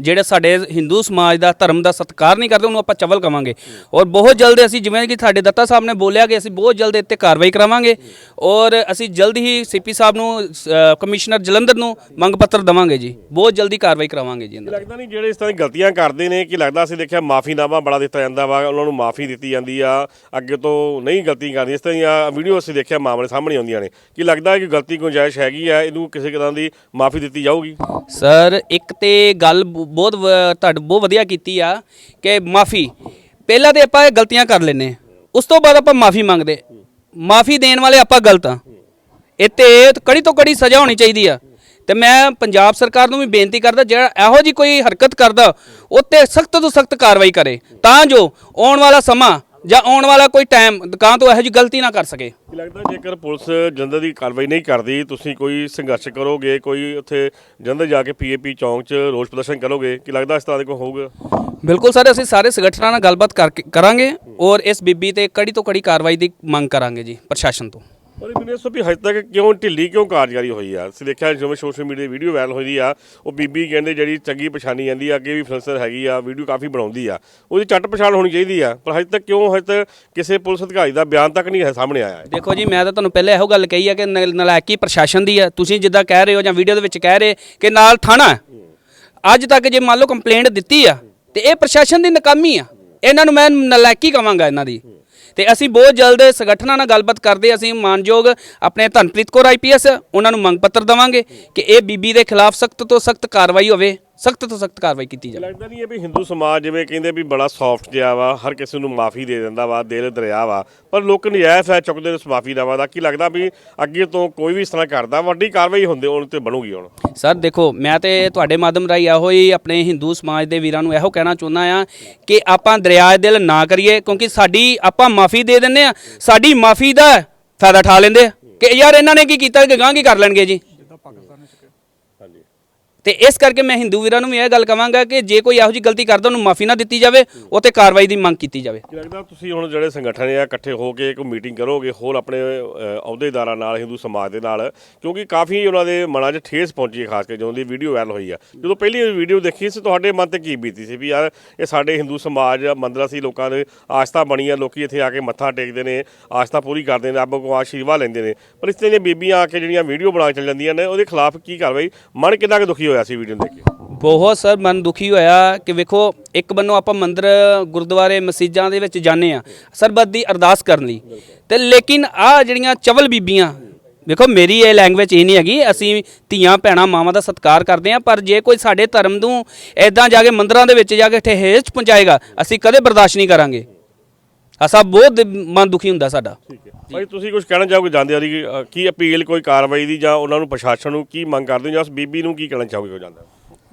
ਜਿਹੜੇ ਸਾਡੇ ਹਿੰਦੂ ਸਮਾਜ ਦਾ ਧਰਮ ਦਾ ਸਤਿਕਾਰ ਨਹੀਂ ਕਰਦੇ ਉਹਨੂੰ ਆਪਾਂ ਚਵਲ ਕਵਾਂਗੇ। ਔਰ ਬਹੁਤ ਜਲਦ ਅਸੀਂ ਜਿਵੇਂ ਕਿ ਸਾਡੇ ਦੱਤਾ ਸਾਹਿਬ ਨੇ ਬੋਲਿਆ ਕਿ ਅਸੀਂ ਬਹੁਤ ਜਲਦ ਇੱਥੇ ਕਾਰਵਾਈ ਕਰਾਵਾਂਗੇ। ਔਰ ਅਸੀਂ ਜਲਦ ਹੀ ਸੀਪੀ ਸਾਹਿਬ ਨੂੰ ਅ, ਕਮਿਸ਼ਨਰ ਜਲੰਧਰ ਨੂੰ ਮੰਗ ਪੱਤਰ ਦਵਾਂਗੇ ਜੀ। ਬਹੁਤ ਜਲਦੀ ਕਾਰਵਾਈ ਕਰਾਵਾਂਗੇ ਜੀ ਇਹਨਾਂ ਲੱਗਦਾ ਨਹੀਂ ਜਿਹੜੇ ਇਸ ਤਰ੍ਹਾਂ ਦੀ ਗਲਤੀਆਂ ਕਰਦੇ ਨੇ ਕਿ ਲੱਗਦਾ ਅਸੀਂ ਦੇਖਿਆ ਮਾਫੀਨਾਮਾ ਬੜਾ ਦਿੱਤਾ ਜਾਂਦਾ ਵਾ ਉਹਨਾਂ ਨੂੰ ਮਾਫੀ ਦਿੱਤੀ ਜਾਂਦੀ ਆ ਅੱਗੇ ਤੋਂ ਨਹੀਂ ਗਲਤੀ ਕਰਨੀ ਇਸ ਤਰ੍ਹਾਂ ਦੀਆਂ ਵੀਡੀਓ ਅਸੀਂ ਦੇਖਿਆ ਮਾਮਲੇ ਸਾਹਮਣੇ ਆਉਂਦੀਆਂ ਨੇ। ਕੀ ਲੱਗਦਾ ਹੈ ਕਿ ਗਲਤੀ ਗੁੰਜਾਇਸ਼ ਹੈਗੀ ਆ ਇਹਨੂੰ ਕਿਸੇ ਕਿਦਾਂ ਦੀ ਮਾਫੀ ਦਿੱਤੀ ਜਾਊਗੀ? ਸਰ ਇੱਕ ਤੇ ਗੱਲ ਬ- ਬਹੁਤ ਵ- ਤੁਹਾਡੀ ਬਹੁਤ ਵਧੀਆ ਕੀਤੀ ਆ ਕਿ ਮਾਫੀ। ਪਹਿਲਾਂ ਤੇ ਆਪਾਂ ਇਹ ਗਲਤੀਆਂ ਕਰ ਲੈਨੇ ਉਸ ਤੋਂ ਬਾਅਦ ਆਪਾਂ ਮਾਫੀ ਮੰਗਦੇ। ਮਾਫੀ ਦੇਣ ਵਾਲੇ ਆਪਾਂ ਗਲਤ ਆ। ਇੱਥੇ ਕੜੀ ਤੋਂ ਕੜੀ ਸਜ਼ਾ ਹੋਣੀ ਚਾਹੀਦੀ ਆ। ਤੇ ਮੈਂ ਪੰਜਾਬ ਸਰਕਾਰ ਨੂੰ ਵੀ ਬੇਨਤੀ ਕਰਦਾ, ਜਿਹੜਾ ਇਹੋ ਜੀ ਕੋਈ ਹਰਕਤ ਕਰਦਾ ਉੱਤੇ ਸਖਤ ਤੋਂ ਸਖਤ ਕਾਰਵਾਈ ਕਰੇ। ਤਾਂ ਜੋ ਆਉਣ ਵਾਲਾ ਸਮਾਂ ਜਾਂ ਆਉਣ ਵਾਲਾ ਕੋਈ ਟਾਈਮ ਦੁਕਾਨ ਤੋਂ ਇਹੋ ਜੀ ਗਲਤੀ ਨਾ ਕਰ ਸਕੇ। ਕੀ ਲੱਗਦਾ ਜੇਕਰ ਪੁਲਿਸ ਜਲੰਧਰ ਦੀ ਕਾਰਵਾਈ ਨਹੀਂ ਕਰਦੀ ਤੁਸੀਂ ਕੋਈ ਸੰਘਰਸ਼ ਕਰੋਗੇ ਕੋਈ ਉੱਥੇ ਜਲੰਧਰ ਜਾ ਕੇ ਪੀਏਪੀ ਚੌਂਕ 'ਚ ਰੋਸ ਪ੍ਰਦਰਸ਼ਨ ਕਰੋਗੇ? ਕੀ ਲੱਗਦਾ ਇਸ ਤਰ੍ਹਾਂ ਦੇ ਕੋਈ ਹੋਊਗਾ? ਬਿਲਕੁਲ ਸਰ ਅਸੀਂ ਸਾਰੇ ਸੰਗਠਨਾਂ ਨਾਲ ਗੱਲਬਾਤ ਕਰਾਂਗੇ ਔਰ ਇਸ ਬੀਬੀ ਤੇ ਕੜੀ ਤੋਂ ਕੜੀ ਕਾਰਵਾਈ ਦੀ ਮੰਗ ਕਰਾਂਗੇ ਜੀ ਪ੍ਰਸ਼ਾਸਨ ਤੋਂ। ਪਰ ਮੈਨੂੰ ਇਸ ਵੀ ਹਜੇ ਤੱਕ ਕਿਉਂ ਢਿੱਲੀ, ਕਿਉਂ ਕਾਰਜਕਾਰੀ ਹੋਈ ਆ? ਅਸੀਂ ਦੇਖਿਆ ਜਿਵੇਂ ਸੋਸ਼ਲ ਮੀਡੀਆ ਵੀਡੀਓ ਵਾਇਰਲ ਹੋਈ ਆ, ਉਹ ਬੀਬੀ ਕਹਿੰਦੇ ਜਿਹੜੀ ਚੰਗੀ ਪਛਾਣੀ ਜਾਂਦੀ ਆ, ਅੱਗੇ ਵੀ ਇਨਫਲੂਐਂਸਰ ਹੈਗੀ ਆ ਵੀਡੀਓ ਕਾਫੀ ਬਣਾਉਂਦੀ ਆ। ਉਹਦੀ ਚੱਟ ਪਛਾਣ ਹੋਣੀ ਚਾਹੀਦੀ ਆ, ਪਰ ਹਜੇ ਤੱਕ ਕਿਉਂ ਹਜੇ ਤੱਕ ਕਿਸੇ ਪੁਲਿਸ ਅਧਿਕਾਰੀ ਦਾ ਬਿਆਨ ਤੱਕ ਨਹੀਂ ਹੈ ਸਾਹਮਣੇ ਆਇਆ ਦੇਖੋ ਜੀ, ਮੈਂ ਤਾਂ ਤੁਹਾਨੂੰ ਪਹਿਲਾਂ ਇਹੋ ਗੱਲ ਕਹੀ ਆ ਕਿ ਨ- ਨਲਾਇਕੀ ਪ੍ਰਸ਼ਾਸਨ ਦੀ ਆ। ਤੁਸੀਂ ਜਿੱਦਾਂ ਕਹਿ ਰਹੇ ਹੋ ਜਾਂ ਵੀਡੀਓ ਦੇ ਵਿੱਚ ਕਹਿ ਰਹੇ ਕਿ ਨਾਲ ਥਾਣਾ ਹੈ। ਅੱਜ ਤੱਕ ਜੇ ਮੰਨ ਲਓ ਕੰਪਲੇਂਟ ਦਿੱਤੀ ਆ, ਤੇ ਇਹ ਪ੍ਰਸ਼ਾਸਨ ਦੀ ਨਾਕਾਮੀ ਆ। ਇਹਨਾਂ ਨੂੰ ਮੈਂ ਨਲਾਇਕੀ ਕਵਾਂਗਾ ਇਹਨਾਂ ਦੀ। ਤੇ ਅਸੀਂ ਬਹੁਤ ਜਲਦ ਸੰਗਠਨਾਂ ਨਾਲ ਗੱਲਬਾਤ ਕਰਦੇ ਅਸੀਂ ਮਾਨਯੋਗ ਆਪਣੇ ਧਨਪ੍ਰੀਤ ਕੌਰ ਆਈਪੀਐਸ ਉਹਨਾਂ ਨੂੰ ਮੰਗ ਪੱਤਰ ਦਵਾਂਗੇ ਕਿ ਇਹ ਬੀਬੀ ਦੇ ਖਿਲਾਫ ਸਖਤ ਤੋਂ ਸਖਤ ਕਾਰਵਾਈ ਹੋਵੇ। ਸਖਤ ਤੋਂ ਸਖਤ ਕਾਰਵਾਈ ਕੀਤੀ ਜਾਵੇ। ਲੱਗਦਾ ਨਹੀਂ ਹੈ ਵੀ ਹਿੰਦੂ ਸਮਾਜ ਜਿਵੇਂ ਕਹਿੰਦੇ ਵੀ ਬੜਾ ਸੌਫਟ ਜਿਹਾ ਵਾ ਹਰ ਕਿਸੇ ਨੂੰ ਮਾਫੀ ਦੇ ਦਿੰਦਾ ਵਾ ਦਿਲ ਦਰਿਆ ਵਾ ਪਰ ਲੋਕ ਨਜਾਇਜ਼ ਫੈ ਚੁੱਕਦੇ ਨੇ ਉਸ ਮਾਫੀ ਦਾ ਦਾ ਕੀ ਲੱਗਦਾ ਵੀ ਅੱਗੇ ਤੋਂ ਕੋਈ ਵੀ ਇਸ ਤਰ੍ਹਾਂ ਕਰਦਾ ਵੱਡੀ ਕਾਰਵਾਈ ਹੁੰਦੇ ਉਹਨਾਂ ਤੇ ਬਣੂਗੀ ਹੁਣ। ਸਰ ਦੇਖੋ ਮੈਂ ਤੇ ਤੁਹਾਡੇ ਮਾਧਮ ਰਾਹੀਂ ਇਹੋ ਹੀ ਆਪਣੇ ਹਿੰਦੂ ਸਮਾਜ ਦੇ ਵੀਰਾਂ ਨੂੰ ਇਹੋ ਕਹਿਣਾ ਚਾਹੁੰਦਾ ਆ ਕਿ ਆਪਾਂ ਦਰਿਆ ਦਿਲ ਨਾ ਕਰੀਏ ਕਿਉਂਕਿ ਸਾਡੀ ਆਪਾਂ ਮਾਫੀ ਦੇ ਦਿੰਨੇ ਆ ਸਾਡੀ ਮਾਫੀ ਦਾ ਫਾਇਦਾ ਠਾ ਲੈਂਦੇ ਆ। ਕਿ ਯਾਰ ਇਹਨਾਂ ਨੇ ਕੀ ਕੀਤਾ ਕਿ ਗਾਂ ਕੀ ਕਰ ਲੈਣਗੇ ਜੀ? ਤੇ ਇਸ ਕਰਕੇ ਮੈਂ ਹਿੰਦੂ ਵੀਰਾਂ ਨੂੰ ਵੀ ਇਹ ਗੱਲ ਕਵਾਂਗਾ ਕਿ ਜੇ ਕੋਈ ਇਹੋ ਜਿਹੀ ਗਲਤੀ ਕਰਦਾ, ਉਹਨੂੰ ਮਾਫੀ ਨਾ ਦਿੱਤੀ ਜਾਵੇ, ਉਹ ਤੇ ਕਾਰਵਾਈ ਦੀ ਮੰਗ ਕੀਤੀ ਜਾਵੇ। ਕੀ ਲੱਗਦਾ ਤੁਸੀਂ ਹੁਣ ਜਿਹੜੇ ਸੰਗਠਨ ਆ, ਇਕੱਠੇ ਹੋ ਕੇ ਇੱਕ ਮੀਟਿੰਗ ਕਰੋਗੇ, ਹੋਰ ਆਪਣੇ ਅਹੁਦੇਦਾਰਾਂ ਨਾਲ, ਹਿੰਦੂ ਸਮਾਜ ਦੇ ਨਾਲ, ਕਿਉਂਕਿ ਕਾਫੀ ਉਹਨਾਂ ਦੇ ਮਨਾਂ 'ਚ ਠੇਸ ਪਹੁੰਚੀ ਹੈ, ਖਾਸ ਕਰਕੇ ਜਦੋਂ ਦੀ ਵੀਡੀਓ ਵਾਇਰਲ ਹੋਈ ਆ। ਜਦੋਂ ਪਹਿਲੀ ਵੀਡੀਓ ਦੇਖੀ ਸੀ, ਤੁਹਾਡੇ ਮਨ ਤੇ ਕੀ ਬੀਤੀ ਸੀ ਵੀ ਯਾਰ, ਇਹ ਸਾਡੇ ਹਿੰਦੂ ਸਮਾਜ, ਮੰਦਰਾਂ ਸੀ, ਲੋਕਾਂ ਦੇ ਆਸਥਾ ਬਣੀ ਆ ਲੋਕੀ ਇੱਥੇ ਆ ਕੇ ਮੱਥਾ ਟੇਕਦੇ ਨੇ, ਆਸਥਾ ਪੂਰੀ ਕਰਦੇ ਨੇ, ਰੱਬ ਕੋਲ ਆਸ਼ੀਰਵਾਦ ਲੈਂਦੇ ਨੇ। ਪਰ ਇਸ ਤਰ੍ਹਾਂ ਦੀਆਂ ਬੀਬੀਆਂ ਆ ਕੇ ਜਿਹੜੀਆਂ ਵੀਡੀਓ ਬਣਾ ਚੱਲ ਜਾਂਦੀਆਂ ਨੇ, ਉਹਦੇ ਖਿਲਾਫ ਕੀ ਕਾਰਵਾਈ? ਮਨ ਕਿੰਨਾ ਕੁ ਦੁਖੀ ਹੋਇਆ? ਸੀ ਵੀਡੀਓ ਦੇਖ ਕੇ? ਬਹੁਤ ਸਰ, ਮਨ ਦੁਖੀ ਹੋਇਆ ਕਿ ਵੇਖੋ, ਇੱਕ ਬੰਨੋਂ ਆਪਾਂ ਮੰਦਰ, ਗੁਰਦੁਆਰੇ, ਮਸਜਿਦਾਂ ਦੇ ਵਿੱਚ ਜਾਂਦੇ ਆ ਸਰਬੱਤ ਦੀ ਅਰਦਾਸ ਕਰਨ ਲਈ। ਤੇ ਲੇਕਿਨ ਆ ਜਿਹੜੀਆਂ ਚਵਲ ਬੀਬੀਆਂ, ਵੇਖੋ ਮੇਰੀ ਇਹ ਲੈਂਗੁਏਜ ਇਹ ਨਹੀਂ ਹੈਗੀ, ਅਸੀਂ ਧੀਆਂ, ਭੈਣਾਂ, ਮਾਵਾਂ ਦਾ ਸਤਿਕਾਰ ਕਰਦੇ ਹਾਂ, ਪਰ ਜੇ ਕੋਈ ਸਾਡੇ ਧਰਮ ਨੂੰ ਐਦਾਂ ਜਾ ਕੇ ਮੰਦਰਾਂ ਦੇ ਵਿੱਚ ਜਾ ਕੇ ਠੇਸ ਪਹੁੰਚਾਏਗਾ, ਅਸੀਂ ਕਦੇ ਬਰਦਾਸ਼ਤ ਨਹੀਂ ਕਰਾਂਗੇ। ਅਸਾ ਬਹੁਤ ਮਨ ਦੁਖੀ ਹੁੰਦਾ ਸਾਡਾ। ਠੀਕ ਹੈ। ਭਾਈ ਤੁਸੀਂ ਕੁਝ ਕਹਿਣਾ ਚਾਹੋਗੇ ਜਾਂਦੇ ਕਿ, ਅ, ਕੀ ਅਪੀਲ ਕੋਈ ਕਾਰਵਾਈ ਦੀ ਜਾਂ ਉਹਨਾਂ ਨੂੰ ਪ੍ਰਸ਼ਾਸਨ ਨੂੰ ਕੀ ਮੰਗ ਕਰਦੇ ਹੋ ਜਾਂ ਉਸ ਬੀਬੀ ਨੂੰ ਕੀ ਕਹਿਣਾ ਚਾਹੋਗੇ ਕੋਈ ਜਾਂਦਾ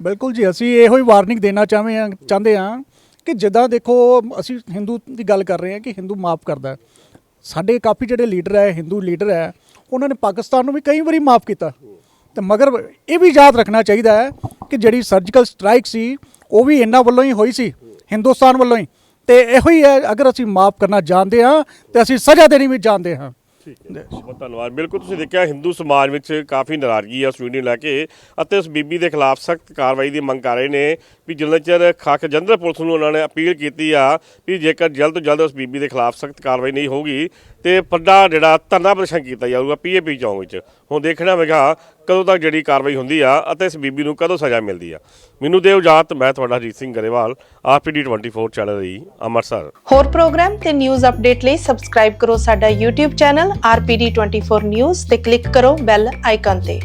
ਬਿਲਕੁਲ ਜੀ ਅਸੀਂ ਇਹੋ ਹੀ ਵਾਰਨਿੰਗ ਦੇਣਾ ਚਾਹਵੇਂ ਹਾਂ ਚਾਹੁੰਦੇ ਹਾਂ ਕਿ ਜਿੱਦਾਂ ਦੇਖੋ ਅਸੀਂ ਹਿੰਦੂ ਦੀ ਗੱਲ ਕਰ ਰਹੇ ਹਾਂ ਕਿ ਹਿੰਦੂ ਮਾਫ ਕਰਦਾ ਹੈ। ਸਾਡੇ ਕਾਫੀ ਜਿਹੜੇ ਲੀਡਰ ਹੈ ਹਿੰਦੂ ਲੀਡਰ ਹੈ ਉਹਨਾਂ ਨੇ ਪਾਕਿਸਤਾਨ ਨੂੰ ਵੀ ਕਈ ਵਾਰੀ ਮਾਫ ਕੀਤਾ। ਤੇ ਮਗਰ ਇਹ ਵੀ ਯਾਦ ਰੱਖਣਾ ਚਾਹੀਦਾ ਹੈ ਕਿ ਜਿਹੜੀ ਸਰਜੀਕਲ ਸਟ੍ਰਾਈਕ ਸੀ ਉਹ ਵੀ ਇਹਨਾਂ ਵੱਲੋਂ ਹੀ ਹੋਈ ਸੀ ਹਿੰਦੁਸਤਾਨ ਵੱਲੋਂ ਹੀ। ਤੇ ਇਹੋ ਹੀ ਹੈ, ਅਗਰ ਅਸੀਂ ਮਾਫ ਕਰਨਾ ਜਾਣਦੇ ਹਾਂ, ਤੇ ਅਸੀਂ ਸਜ਼ਾ ਦੇਣੀ ਵੀ ਜਾਣਦੇ ਹਾਂ। ਬਹੁਤ ਧੰਨਵਾਦ। ਬਿਲਕੁਲ ਤੁਸੀਂ ਦੇਖਿਆ, ਹਿੰਦੂ ਸਮਾਜ ਵਿੱਚ ਕਾਫੀ ਨਾਰਾਜ਼ਗੀ ਹੈ ਉਸ ਵੀਡੀਓ ਨੂੰ ਲੈ ਕੇ, ਅਤੇ ਉਸ ਬੀਬੀ ਦੇ ਖਿਲਾਫ ਸਖਤ ਕਾਰਵਾਈ ਦੀ ਮੰਗ ਕਰ ਰਹੇ ਨੇ। ਵੀ ਜਿੰਨਾ ਚਿਰ ਖਾਕ ਜਨਰਲ ਪੁਲਿਸ ਨੂੰ ਉਹਨਾਂ ਨੇ ਅਪੀਲ ਕੀਤੀ ਆ ਵੀ ਜੇਕਰ ਜਲਦ ਤੋਂ ਜਲਦ ਉਸ ਬੀਬੀ ਦੇ ਖਿਲਾਫ ਸਖਤ ਕਾਰਵਾਈ ਨਹੀਂ ਹੋਊਗੀ, ਤੇ ਵੱਡਾ ਜਿਹੜਾ ਧਰਨਾ ਪ੍ਰਦਰਸ਼ਨ ਕੀਤਾ ਜਾਊਗਾ ਪੀਏਪੀ ਚੌਂਕ ਵਿੱਚ। ਹੁਣ ਦੇਖਣਾ ਹੋਵੇਗਾ ਕਦੋਂ ਤੱਕ ਜਿਹੜੀ ਕਾਰਵਾਈ ਹੁੰਦੀ ਆ ਅਤੇ ਇਸ ਬੀਬੀ ਨੂੰ ਕਦੋਂ ਸਜ਼ਾ ਮਿਲਦੀ ਆ। ਮੈਨੂੰ ਦਿਓ ਜਾਤ ਮੈਂ ਤੁਹਾਡਾ ਹਰਜੀਤ ਸਿੰਘ ਗਰੇਵਾਲ, ਆਰਪੀਡੀ 24 ਚੈਨਲ ਲਈ ਅੰਮ੍ਰਿਤਸਰ। ਹੋਰ ਪ੍ਰੋਗਰਾਮ ਤੇ ਨਿਊਜ਼ ਅਪਡੇਟ ਲਈ ਸਬਸਕ੍ਰਾਈਬ ਕਰੋ ਸਾਡਾ YouTube ਚੈਨਲ RPD24 News ਤੇ ਕਲਿੱਕ ਕਰੋ ਬੈਲ ਆਈਕਨ ਤੇ।